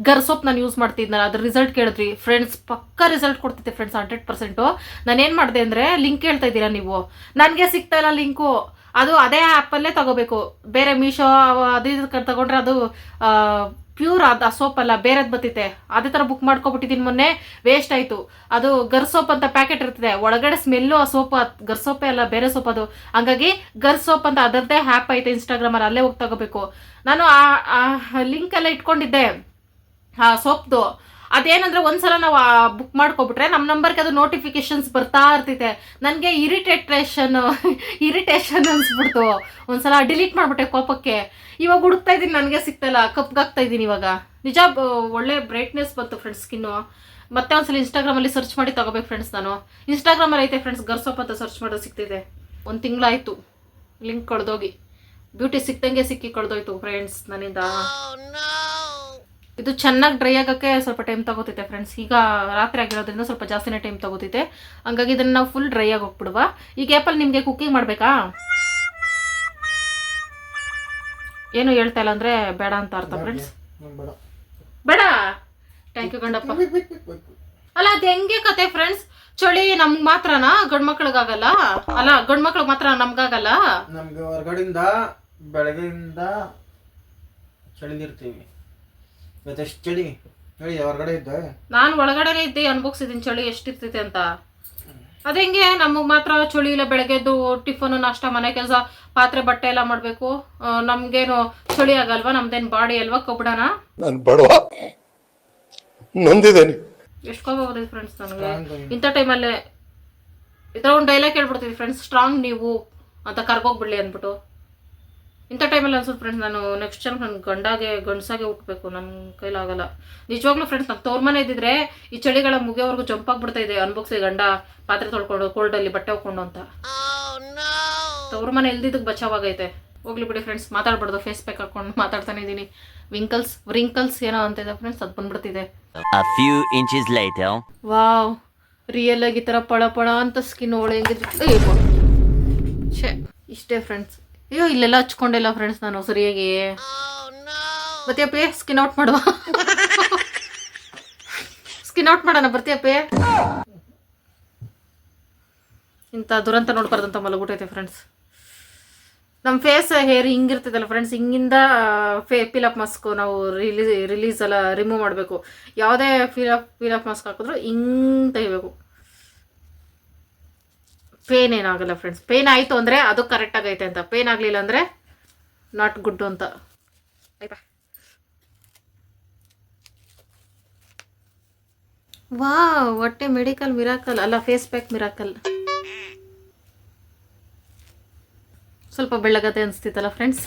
ಗರ್ ಸೋಪ್ ನಾನು ಯೂಸ್ ಮಾಡ್ತಿದ್ನಲ್ಲ, ಅದ್ರ ರಿಸಲ್ಟ್ ಕೇಳಿದ್ರಿ ಫ್ರೆಂಡ್ಸ್ ಪಕ್ಕ ರಿಸಲ್ಟ್ ಕೊಡ್ತಿದ್ದೆ ಫ್ರೆಂಡ್ಸ್ ಹಂಡ್ರೆಡ್ ಪರ್ಸೆಂಟು ನಾನೇನು ಮಾಡಿದೆ ಅಂದರೆ ಲಿಂಕ್ ಹೇಳ್ತಾ ಇದ್ದೀರಾ ನೀವು? ನನಗೆ ಸಿಗ್ತಾ ಇಲ್ಲ ಲಿಂಕು ಅದು ಅದೇ ಆ್ಯಪಲ್ಲೇ ತಗೋಬೇಕು. ಬೇರೆ ಮೀಶೋ ಅದು ಇದು ಕ- ತಗೊಂಡ್ರೆ ಅದು ಪ್ಯೂರ್ ಅದು ಆ ಸೋಪ್ ಅಲ್ಲ, ಬೇರೆದು ಬರ್ತೈತೆ ಅದೇ ಥರ ಬುಕ್ ಮಾಡ್ಕೊಬಿಟ್ಟಿದ್ದೀನಿ ಮೊನ್ನೆ ವೇಸ್ಟ್ ಆಯಿತು. ಅದು ಗರ್ ಸೋಪ್ ಅಂತ ಪ್ಯಾಕೆಟ್ ಇರ್ತದೆ. ಒಳಗಡೆ ಸ್ಮೆಲ್ಲು ಆ ಸೋಪ್ ಗರ್ ಸೋಪೇ ಅಲ್ಲ, ಬೇರೆ ಸೋಪ್ ಅದು. ಹಂಗಾಗಿ ಗರ್ ಸೋಪ್ ಅಂತ ಅದರದ್ದೇ ಹ್ಯಾಪ್ ಐತೆ ಇನ್ಸ್ಟಾಗ್ರಾಮಲ್ಲಿ ಅಲ್ಲೇ ಹೋಗಿ ತಗೋಬೇಕು. ನಾನು ಆ ಲಿಂಕ್ ಎಲ್ಲ ಇಟ್ಕೊಂಡಿದ್ದೆ. ಆ ಸೋಪ್ದು ಅದೇನಂದ್ರೆ ಒಂದ್ಸಲ ನಾವು ಬುಕ್ ಮಾಡ್ಕೊಬಿಟ್ರೆ ನಮ್ಮ ನಂಬರ್ಗೆ ಅದು ನೋಟಿಫಿಕೇಶನ್ಸ್ ಬರ್ತಾ ಇರ್ತೈತೆ. ನನಗೆ ಇರಿಟೇಟ್ರೇಷನ್ ಇರಿಟೇಷನ್ ಅನ್ಸ್ಬಿಡ್ತು. ಒಂದ್ಸಲ ಡಿಲೀಟ್ ಮಾಡ್ಬಿಟ್ಟೆ ಕೋಪಕ್ಕೆ. ಇವಾಗ ಹುಡುಕ್ತಾ ಇದ್ದೀನಿ, ನನಗೆ ಸಿಗ್ತಾಯಿಲ್ಲ ಕಪ್ಗಾಗ್ತಾ ಇದ್ದೀನಿ ಇವಾಗ. ನಿಜ ಒಳ್ಳೆ ಬ್ರೈಟ್ನೆಸ್ ಬಂತು ಫ್ರೆಂಡ್ಸ್ ಸ್ಕಿನ್ನು ಮತ್ತೆ ಒಂದ್ಸಲ ಇನ್ಸ್ಟಾಗ್ರಾಮಲ್ಲಿ ಸರ್ಚ್ ಮಾಡಿ ತಗೋಬೇಕು ಫ್ರೆಂಡ್ಸ್ ನಾನು. ಇನ್ಸ್ಟಾಗ್ರಾಮಲ್ಲಿ ಐತೆ ಫ್ರೆಂಡ್ಸ್ ಗರ್ಸೋಪ್ ಅಂತ ಸರ್ಚ್ ಮಾಡೋದು ಸಿಗ್ತಿದೆ ಒಂದು ತಿಂಗಳಾಯಿತು. ಲಿಂಕ್ ಕಳೆದೋಗಿ. ಬ್ಯೂಟಿ ಸಿಕ್ದಂಗೆ ಸಿಕ್ಕಿ ಕಳೆದೋಯ್ತು ಫ್ರೆಂಡ್ಸ್ ನನ್ನಿಂದ. ಇದು ಚೆನ್ನಾಗಿ ಡ್ರೈ ಆಗೋಕ್ಕೆ ಸ್ವಲ್ಪ ಟೈಮ್ ತಗೋತೈತೆ ಫ್ರೆಂಡ್ಸ್ ಈಗ ರಾತ್ರಿ ಆಗಿರೋದ್ರಿಂದ ಸ್ವಲ್ಪ ಜಾಸ್ತಿನೇ ಟೈಮ್ ತಗೋತೈತೆ ಹಂಗಾಗಿ ಇದನ್ನು ನಾವು ಫುಲ್ ಡ್ರೈ ಆಗಿ ಹೋಗ್ಬಿಡುವ. ಈ ಗ್ಯಾಪಲ್ಲಿ ನಿಮಗೆ ಕುಕ್ಕಿಂಗ್ ಮಾಡಬೇಕಾ? ಏನು ಹೇಳ್ತಾ ಇಲ್ಲ ಅಂದರೆ ಬೇಡ ಅಂತ ಅರ್ಥ ಫ್ರೆಂಡ್ಸ್ ಬೇಡ ಥ್ಯಾಂಕ್ ಯು ಗಂಡಪ್ಪ. ಅಲ್ಲ ಅದು ಹೆಂಗೆ ಕತೆ ಫ್ರೆಂಡ್ಸ್ ಚಳಿ ನಮ್ಗೆ ಮಾತ್ರನಾ? ಗಂಡು ಮಕ್ಳಿಗಾಗಲ್ಲ ಅಲ್ಲ ಗಂಡು ಮಕ್ಳಿಗೆ ಮಾತ್ರ ನಮ್ಗಾಗಲ್ಲ? ನಮ್ಗೆ ಹೊರಗಡೆಯಿಂದ ಬೆಳಗ್ಗೆಯಿಂದ ಚಳಿದಿರ್ತೀವಿ ಇವತ್ತೆಷ್ಟು ಚಳಿ? ಹೇಳಿ ಹೊರಗಡೆ ಇದ್ದೆ. ನಾನು ಒಳಗಡೆನೇ ಇದ್ದೆ ಅನ್ಭೋಗ್ಸಿದ್ದೀನಿ ಚಳಿ ಎಷ್ಟಿರ್ತೈತೆ ಅಂತ. ಅതെಂಗೆ ನಮಗೆ ಮಾತ್ರ ಚಳಿ ಇಲ್ಲ ಬೆಳಗ್ಗೆದ್ದು ಟಿಫನ್ ನಾಷ್ಟ ಮನೆ ಕೆಲಸ ಪಾತ್ರೆ ಬಟ್ಟೆ ಎಲ್ಲ ಮಾಡಬೇಕು. ನಮಗೇನು ಚಳಿ ಆಗಲ್ವಾ ನಮ್ದೇನು ಬಾಡಿ ಅಲ್ವಾ ಕಬ್ಬಡನ ನಾನು ಬಡವ. ನೊಂದಿದ್ದೇನೆ. ಎಷ್ಟು ಕೋಪ ಫ್ರೆಂಡ್ಸ್ ನನಗೆ. ಇಂಥ ಟೈಮಲ್ಲೇ ಈ ಥರ ಒಂದು ಡೈಲಾಗ್ ಹೇಳ್ಬಿಡ್ತೀವಿ ಫ್ರೆಂಡ್ಸ್ ಸ್ಟ್ರಾಂಗ್ ನೀವು ಅಂತ ಕರ್ಗೋಗ್ಬಿಡ್ಲಿ ಅಂದ್ಬಿಟ್ಟು. ಇಂಥ ಟೈಮಲ್ಲಿ ಅನ್ಸುತ್ತೆ ಫ್ರೆಂಡ್ಸ್ ನಾನು ನೆಕ್ಸ್ಟ್ ಟೈಮ್ ನನ್ನ ಗಂಡಾಗೆ ಗಂಡಸಾಗೆ ಹುಟ್ಟಬೇಕು ನನ್ನ ಕೈಲಾಗಲ್ಲ. ನಿಜವಾಗ್ಲೂ ಫ್ರೆಂಡ್ಸ್ ನಮ್ಮ ತೋರ್ ಮನೆ ಇದ್ದಿದ್ರೆ ಈ ಚಳಿಗಳ ಮುಗಿಯೋವರೆಗೂ ಜಂಪಾಗ್ಬಿಡ್ತಾ ಇದೆ. ಅನ್ಭೋಗ್ಸಿ ಗಂಡ ಪಾತ್ರೆ ತೊಳ್ಕೊಂಡು ಕೋಲ್ಡಲ್ಲಿ ಬಟ್ಟೆ ಹೋಗ್ಕೊಂಡು ಅಂತ. ತೋರ್ ಮನೆ ಇಲ್ದಿದ್ದಕ್ಕೆ ಬಚಾವಾಗೈತೆ. ಹೋಗ್ಲಿ ಬಿಡಿ ಫ್ರೆಂಡ್ಸ್ ಮಾತಾಡ್ಬಾರ್ದು. ಫೇಸ್ ಪ್ಯಾಕ್ ಹಾಕೊಂಡು ಮಾತಾಡ್ತಾನೆ ಇದ್ದೀನಿ. ವಿಂಕಲ್ಸ್ ವ್ರಿಂಕಲ್ಸ್ ಏನೋ ಅಂತ ಇದೆ ಫ್ರೆಂಡ್ಸ್ ಅದು ಬಂದ್ಬಿಡ್ತಿದೆ. ವಾವ್ ರಿಯಲ್ ಆಗಿ ಈ ಥರ ಪಳ ಪಳ ಅಂತ ಸ್ಕಿನ್ ಹೆಂಗಿದ್ರೆ ಛೇ ಇಷ್ಟೇ ಫ್ರೆಂಡ್ಸ್ ಅಯ್ಯೋ, ಇಲ್ಲೆಲ್ಲ ಹಚ್ಕೊಂಡಿಲ್ಲ ಫ್ರೆಂಡ್ಸ್ ನಾನು ಸರಿಯಾಗಿ. ಬರ್ತೀಯಪ್ಪೇ ಸ್ಕಿನ್ ಔಟ್ ಮಾಡುವ. ಸ್ಕಿನ್ ಔಟ್ ಮಾಡೋಣ ಬರ್ತೀಯಪ್ಪೇ ಇಂಥ ದುರಂತ ನೋಡ್ಬಾರ್ದಂತ ಮಲಗ್ಬಿಟ್ಟೈತೆ ಫ್ರೆಂಡ್ಸ್ ನಮ್ಮ ಫೇಸ್ ಹೇರ್ ಹಿಂಗಿರ್ತೈತಲ್ಲ ಫ್ರೆಂಡ್ಸ್ ಹಿಂಗಿಂದ ಫೇ ಪಿಲಪ್ ಮಾಸ್ಕ್ ನಾವು ರಿಲೀಸ್ ರಿಲೀಸ್ ಎಲ್ಲ ರಿಮೂವ್ ಮಾಡಬೇಕು. ಯಾವುದೇ peel up peel up mask ಹಾಕಿದ್ರು ಹಿಂಗೆ ತೆಗಿಬೇಕು. ಪೇನ್ ಏನಾಗಲ್ಲ ಫ್ರೆಂಡ್ಸ್ ಪೇನ್ ಆಯಿತು ಅಂದರೆ ಅದು ಕರೆಕ್ಟಾಗೈತೆ ಅಂತ. ಪೇನ್ ಆಗಲಿಲ್ಲ ಅಂದರೆ ನಾಟ್ ಗುಡ್ ಅಂತ. ಆಯ್ತಾ ವಾ ಹೊಟ್ಟೆ ಮೆಡಿಕಲ್ ಮಿರಾಕಲ್ ಅಲ್ಲ ಫೇಸ್ ಪ್ಯಾಕ್ ಮಿರಾಕಲ್ ಸ್ವಲ್ಪ ಬೆಳ್ಳಗತೆ ಅನಿಸ್ತಿತ್ತಲ್ಲ ಫ್ರೆಂಡ್ಸ್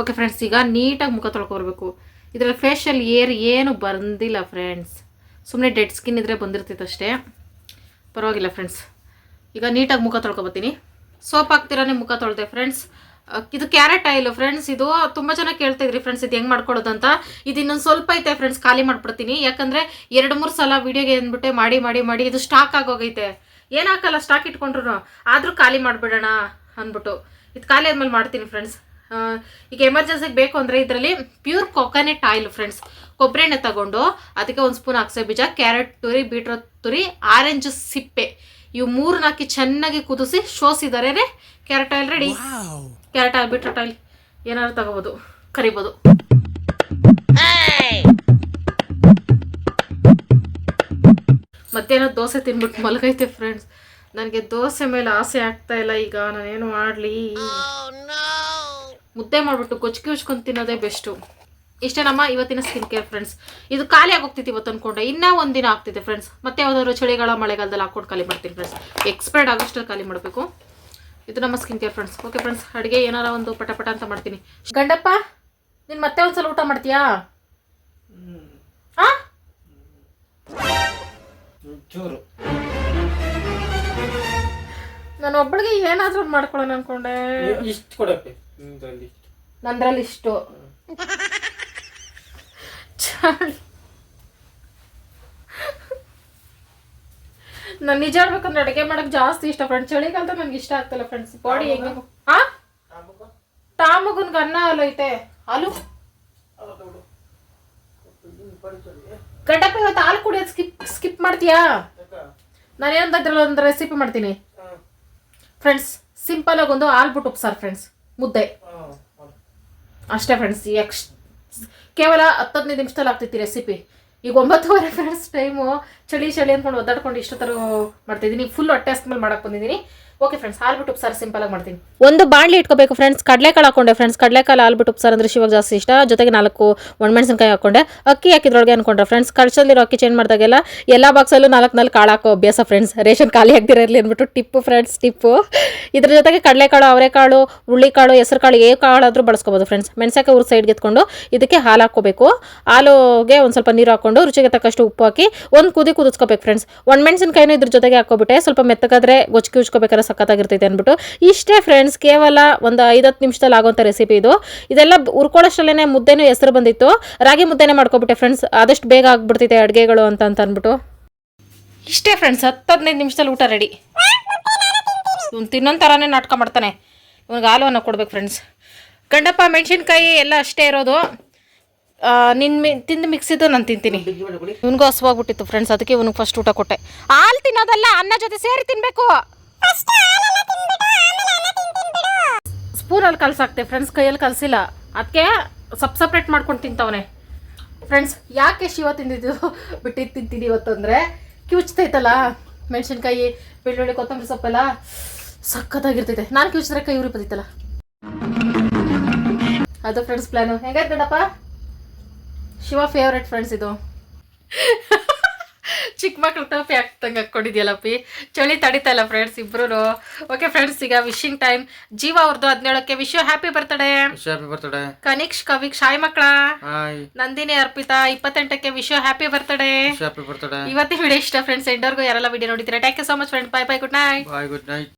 ಓಕೆ ಫ್ರೆಂಡ್ಸ್ ಈಗ ನೀಟಾಗಿ ಮುಖ ತೊಳ್ಕೊಬರ್ಬೇಕು. ಇದರಲ್ಲಿ ಫೇಶಿಯಲ್ ಏರ್ ಏನು ಬಂದಿಲ್ಲ ಫ್ರೆಂಡ್ಸ್ ಸುಮ್ಮನೆ ಡೆಡ್ ಸ್ಕಿನ್ ಇದ್ರೆ ಬಂದಿರ್ತಿತ್ತು ಅಷ್ಟೇ ಪರವಾಗಿಲ್ಲ ಫ್ರೆಂಡ್ಸ್ ಈಗ ನೀಟಾಗಿ ಮುಖ ತೊಳ್ಕೊಬತ್ತೀನಿ ಸೋಪ್ ಹಾಕ್ತಿರಾನೆ ಮುಖ ತೊಳೆದೆ ಫ್ರೆಂಡ್ಸ್ ಇದು ಕ್ಯಾರೆಟ್ ಆಯಿಲ್ ಫ್ರೆಂಡ್ಸ್ ಇದು ತುಂಬ ಜನ ಕೇಳ್ತಾ ಇದ್ರಿ ಫ್ರೆಂಡ್ಸ್ ಇದು ಹೆಂಗೆ ಮಾಡ್ಕೊಳ್ಳೋದು ಅಂತ. ಇದು ಇನ್ನೊಂದು ಸ್ವಲ್ಪ ಐತೆ ಫ್ರೆಂಡ್ಸ್ ಖಾಲಿ ಮಾಡ್ಬಿಡ್ತೀನಿ. ಯಾಕಂದರೆ ಎರಡು, ಮೂರು ಸಲ ವೀಡಿಯೋಗೆ ಅಂದ್ಬಿಟ್ಟೆ ಮಾಡಿ ಮಾಡಿ ಮಾಡಿ ಇದು ಸ್ಟಾಕ್ ಆಗೋಗೈತೆ. ಏನು ಹಾಕಲ್ಲ ಸ್ಟಾಕ್ ಇಟ್ಕೊಂಡ್ರು ಆದರೂ ಖಾಲಿ ಮಾಡಿಬಿಡೋಣ ಅಂದ್ಬಿಟ್ಟು. ಇದು ಖಾಲಿ ಆದಮೇಲೆ ಮಾಡ್ತೀನಿ ಫ್ರೆಂಡ್ಸ್ ಈಗ ಎಮರ್ಜೆನ್ಸಿಗೆ ಬೇಕು ಅಂದರೆ ಇದರಲ್ಲಿ ಪ್ಯೂರ್ ಕೊಕೊನೆಟ್ ಆಯಿಲ್ ಫ್ರೆಂಡ್ಸ್ ಕೊಬ್ಬರಿ ಎಣ್ಣೆ ತಗೊಂಡು ಅದಕ್ಕೆ ಒಂದು ಸ್ಪೂನ್ ಅಕ್ಸೆ ಬೀಜ ಕ್ಯಾರೆಟ್ ತುರಿ ಬೀಟ್ರೋಟ್ ತುರಿ ಆರೆಂಜ್ ಸಿಪ್ಪೆ. ಇವು ಮೂರನ್ನ ಹಾಕಿ ಚೆನ್ನಾಗಿ ಕುದಿಸಿ ಶೋಸಿದರೆ carrot oil ready carrot oil beetroot oil ಏನಾದ್ರು ತಗೋಬೋದು ಕರಿಬೋದು. ಮಧ್ಯಾಹ್ನ ದೋಸೆ ತಿನ್ಬಿಟ್ಟು ಮಲಗೈತೆ ಫ್ರೆಂಡ್ಸ್ ನನಗೆ ದೋಸೆ ಮೇಲೆ ಆಸೆ ಆಗ್ತಾ ಇಲ್ಲ ಈಗ ನಾನೇನು ಮಾಡಲಿ? ಮುದ್ದೆ ಮಾಡಿಬಿಟ್ಟು ಕೊಚ್ಕಿ ಉಚ್ಕೊಂಡು ತಿನ್ನೋದೇ ಬೆಸ್ಟು ಇಷ್ಟೇ ನಮ್ಮ ಇವತ್ತಿನ ಸ್ಕಿನ್ ಕೇರ್ ಫ್ರೆಂಡ್ಸ್ ಇದು ಖಾಲಿ ಆಗೋಗ್ತಿತ್ತು ಇವತ್ತು ಅನ್ಕೊಂಡೆ. ಇನ್ನೂ ಒಂದಿನ ಆಗ್ತಿದೆ ಫ್ರೆಂಡ್ಸ್ ಮತ್ತೆ ಯಾವುದಾದ್ರು ಚಳಿಗಾಲ ಮಳೆಗಾಲದಲ್ಲಿ ಹಾಕೊಂಡು ಖಾಲಿ ಮಾಡ್ತೀನಿ ಫ್ರೆಂಡ್ಸ್ ಎಕ್ಸ್ಪೈರ್ಡ್ ಆಗೋಷ್ಟು ಖಾಲಿ ಮಾಡಬೇಕು. ಇದು ನಮ್ಮ skin care friends okay friends ಅಡುಗೆ ಏನಾರ ಒಂದು ಪಟಪಟ ಪಟ ಅಂತ ಮಾಡ್ತೀನಿ. ಗಂಡಪ್ಪ ನೀನು ಮತ್ತೆ ಒಂದ್ಸಲ ಊಟ ಮಾಡ್ತೀಯಾ? ಆ? ನಾನು ಒಬ್ಬಳಿಗೆ ಏನಾದರೂ ಮಾಡ್ಕೊಳ್ಳೋಣ ಅನ್ಕೊಂಡೆ. ಇಷ್ಟು ಕೊಡಪ್ಪೆ. ನಂದ್ರಲ್ಲಿ ಇಷ್ಟು. ಚಳಿ ನಾನು ನಿಜ ಹೇಳ್ಬೇಕಂದ್ರೆ ಅಡುಗೆ ಮಾಡೋಕೆ ಜಾಸ್ತಿ ಇಷ್ಟ. ಫ್ರೆಂಡ್ಸ್ ಚಳಿಗಾಲದ ನಂಗೆ ಇಷ್ಟ ಆಗ್ತಲ್ಲ ಫ್ರೆಂಡ್ಸ್ ಬಾಡಿ ಹೆಂಗೆ? ಆ? ತಾಮಗುನ್ಗೆ ಅನ್ನ ಹಾಲು ಐತೆ. ಹಾಲು? ಗಡ್ಡಪ್ಪ ಇವತ್ತು ಹಾಲು ಕುಡಿಯೋದು ಸ್ಕಿಪ್ ಸ್ಕಿಪ್ ಮಾಡ್ತೀಯಾ? ನಾನು ಏನಂತ ಇದ್ರಲ್ಲಿ ಒಂದು ರೆಸಿಪಿ ಮಾಡ್ತೀನಿ. ಫ್ರೆಂಡ್ಸ್ ಸಿಂಪಲ್ ಆಗಿ ಒಂದು ಹಾಲು ಬಿಟ್ಟು ಉಪ್ಸಾರು ಫ್ರೆಂಡ್ಸ್ ಮುದ್ದೆ. ಅಷ್ಟೇ ಫ್ರೆಂಡ್ಸ್ ಎಕ್ಸ್ ಕೇವಲ ಹತ್ತು ಹದಿನೈದು ನಿಮಿಷದಲ್ಲಿ ಆಗ್ತೈತಿ ರೆಸಿಪಿ ಈಗ ಒಂಬತ್ತುವರೆ ಫ್ರೆಂಡ್ಸ್ ಟೈಮು ಚಳಿ ಚಳಿ ಅಂದ್ಕೊಂಡು ಒದ್ದಾಡ್ಕೊಂಡು ಇಷ್ಟು ಥರ ಮಾಡ್ತಿದ್ದೀನಿ. ಫುಲ್ ಹೊಟ್ಟೆ ಮೇಲೆ ಮಾಡಕ್ಕೆ ಬಂದಿದ್ದೀನಿ. ಓಕೆ ಫ್ರೆಂಡ್ಸ್ ಹಾಲ್ಬಿಟ್ಟು ಉಪ್ಸಾರ ಸಿಂಪಲ್ ಆಗಿ ಮಾಡ್ತೀನಿ. ಒಂದು ಬಾಣಲಿ ಇಟ್ಕೋಬೇಕು ಫ್ರೆಂಡ್ಸ್ ಕಡಲೆಕಾಳು ಹಾಕೊಂಡೆ ಫ್ರೆಂಡ್ಸ್ ಕಡಲೆಕಾಳು, ಹಾಲ್ ಬಿಟ್ಟು ಉಪ್ಸಾರು ಅಂದ್ರೆ ಶಿವಾಗ ಜಾಸ್ತಿ ಇಷ್ಟ. ಜೊತೆಗೆ ನಾಲ್ಕು ಒಣಮೆಣಸಿನಕಾಯಿ ಹಾಕೊಂಡೆ. ಅಕ್ಕಿ ಹಾಕಿದ್ರೊಳಗೆ ಅನ್ಕೊಂಡ್ರೆ ಫ್ರೆಂಡ್ಸ್ ಕಳ್ಸಲ್ಲಿರೋ ಅಕ್ಕಿ ಚೇಂಜ್ ಮಾಡಿದಾಗೆಲ್ಲ ಎಲ್ಲ ಬಾಕ್ಸಲ್ಲೂ ನಾಲ್ಕು ನಾಲ್ಕು ಕಾಳು ಹಾಕೋ ಅಭ್ಯಾಸ ಫ್ರೆಂಡ್ಸ್ ರೇಷನ್ ಖಾಲಿ ಆಗದಿರಲಿ ಅಂದ್ಬಿಟ್ಟು ಟಿಪ್ಪು ಫ್ರೆಂಡ್ಸ್ ಟಿಪ್ಪು ಇದ್ರ ಜೊತೆಗೆ ಕಡಲೆಕಾಳು, ಅವರೆಕಾಳು ಹುಳ್ಳಿಕಾಳು ಹೆಸರು ಕಾಳು ಏ ಕಾಳಾದರೂ ಬಳಸ್ಕೋಬೋದು ಫ್ರೆಂಡ್ಸ್ ಮೆಣಸಕ್ಕೆ ಊರು ಸೈಡ್ಗೆ ಎತ್ಕೊಂಡು ಇದಕ್ಕೆ ಹಾಲು ಹಾಕೋಬೇಕು ಹಾಲುಗೆ ಒಂದು ಸ್ವಲ್ಪ ನೀರು ಹಾಕ್ಕೊಂಡು ರುಚಿಗೆ ತಕ್ಕಷ್ಟು ಉಪ್ಪು ಹಾಕಿ ಒಂದು ಕುದಿ ಕುದಿಸ್ಕೋಬೇಕು ಫ್ರೆಂಡ್ಸ್ ಒಣಮೆಣಸಿನ್ಕಾಯಿನೂ ಇದ್ರ ಜೊತೆಗೆ ಹಾಕೋಬಿಟ್ಟೆ ಸ್ವಲ್ಪ ಮೆತ್ತಗಾದ್ರೆ ಗೊಜ್ಜಿಗೆ ಉಜ್ಕೋಬೇಕಾದ್ರೆ ಸಖತ್ತಾಗಿರ್ತೈತೆ ಅಂದ್ಬಿಟ್ಟು. ಇಷ್ಟೇ ಫ್ರೆಂಡ್ಸ್ ಕೇವಲ ಒಂದು ಐದತ್ತು ನಿಮಿಷದಲ್ಲಿ ಆಗೋಂಥ ರೆಸಿಪಿ ಇದು. ಇದೆಲ್ಲ ಉರ್ಕೊಳ್ಳೋಷ್ಟರಲ್ಲೇ ಮುದ್ದೆನೂ ಹೆಸರು ಬಂದಿತ್ತು. ರಾಗಿ ಮುದ್ದೆನೇ ಮಾಡ್ಕೊಬಿಟ್ಟೆ ಫ್ರೆಂಡ್ಸ್ ಆದಷ್ಟು ಬೇಗ ಆಗ್ಬಿಡ್ತೈತೆ ಅಡುಗೆಗಳು ಅಂತ ಅಂತ ಅಂದ್ಬಿಟ್ಟು. ಇಷ್ಟೇ ಫ್ರೆಂಡ್ಸ್ ಹತ್ತು ಹದಿನೈದು ನಿಮಿಷದಲ್ಲಿ ಊಟ ರೆಡಿ ಇವ್ನು ತಿನ್ನೊಂದು ಥರನೇ ನಾಟಕ ಮಾಡ್ತಾನೆ. ಇವ್ನಿಗೆ ಹಾಲು ಅನ್ನೋ ಕೊಡ್ಬೇಕು ಫ್ರೆಂಡ್ಸ್ ಗಂಡಪ್ಪ ಮೆಣಸಿನ್ಕಾಯಿ ಎಲ್ಲ ಅಷ್ಟೇ ಇರೋದು. ಆ, ನಿನ್ ಮಿ ತಿಂದು ಮಿಕ್ಸಿದ್ದು ನಾನು ತಿಂತೀನಿ. ಇವನಿಗೂ ಹಸುವಾಗ್ಬಿಟ್ಟಿತ್ತು ಫ್ರೆಂಡ್ಸ್ ಅದಕ್ಕೆ ಇವನಿಗೆ ಫಸ್ಟ್ ಊಟ ಕೊಟ್ಟೆ. ಹಾಲು ತಿನ್ನೋದಲ್ಲ ಅನ್ನ ಜೊತೆ ಸೇರಿ ತಿನ್ನಬೇಕು ಸ್ಪೂನಲ್ಲಿ ಕಲ್ಸಾಕ್ತೆ ಫ್ರೆಂಡ್ಸ್ ಕೈಯಲ್ಲಿ ಕಲಸಿಲ್ಲ. ಅದಕ್ಕೆ ಸಪ್ ಸಪ್ರೇಟ್ ಮಾಡ್ಕೊಂಡು ತಿಂತವನೆ. ಫ್ರೆಂಡ್ಸ್ ಯಾಕೆ ಶಿವ ತಿಂದಿದ್ದು? <laughs> ಬಿಟ್ಟಿದ್ದು ತಿಂತೀನಿ ಇವತ್ತು ಅಂದರೆ ಕಿವುಚ್ತೈತಲ್ಲ ಮೆಣಸಿನ್ಕಾಯಿ ಬೆಳ್ಳುಳ್ಳಿ ಕೊತ್ತಂಬರಿ ಸೊಪ್ಪೆಲ್ಲ ಸಖತ್ತಾಗಿರ್ತೈತೆ. ನಾನು ಕಿವುಚಿದ್ರೆ ಕೈ ಉರಿ ಬದಿತ್ತಲ್ಲ ಅದು ಫ್ರೆಂಡ್ಸ್ ಪ್ಲಾನು ಹೆಂಗಾಯ್ತು ಗಂಡಪ್ಪ ಶಿವ ಫೇವ್ರೆಟ್ ಫ್ರೆಂಡ್ಸ್ ಇದು. ಚಿಕ್ಕ ಮಕ್ಳು ಟೋಪಿ ಹಾಕ್ತಂಗೆ ಹಾಕ್ಕೊಂಡಿದ್ಯಲ್ಲ ಪಿ ಚಳಿ ತಡಿತಲ್ಲ ಫ್ರೆಂಡ್ಸ್ ಇಬ್ರು ಓಕೆ ಫ್ರೆಂಡ್ಸ್ ಈಗ ವಿಶಿಂಗ್ ಟೈಮ್ ಜೀವ ಅವ್ರದ್ದು ಹದಿನೇಳಕ್ಕೆ wish happy birthday happy birthday ಕನಿಕ್ಷ್ ಕವಿಕ್ ಶಾಯ್ ಮಕ್ಕಳ Nandini Arpita ಇಪ್ಪತ್ತೆಂಟಕ್ಕೆ wish happy birthday happy birthday ಇವತ್ತಿನ ವಿಡಿಯೋ ಇಷ್ಟ ಫ್ರೆಂಡ್ಸ್ ಎಂಡರ್ಗೂ ಯಾರೆಲ್ಲ ವಿಡಿಯೋ ನೋಡಿದ್ರೆ thank you so much friend bye bye good night bye good night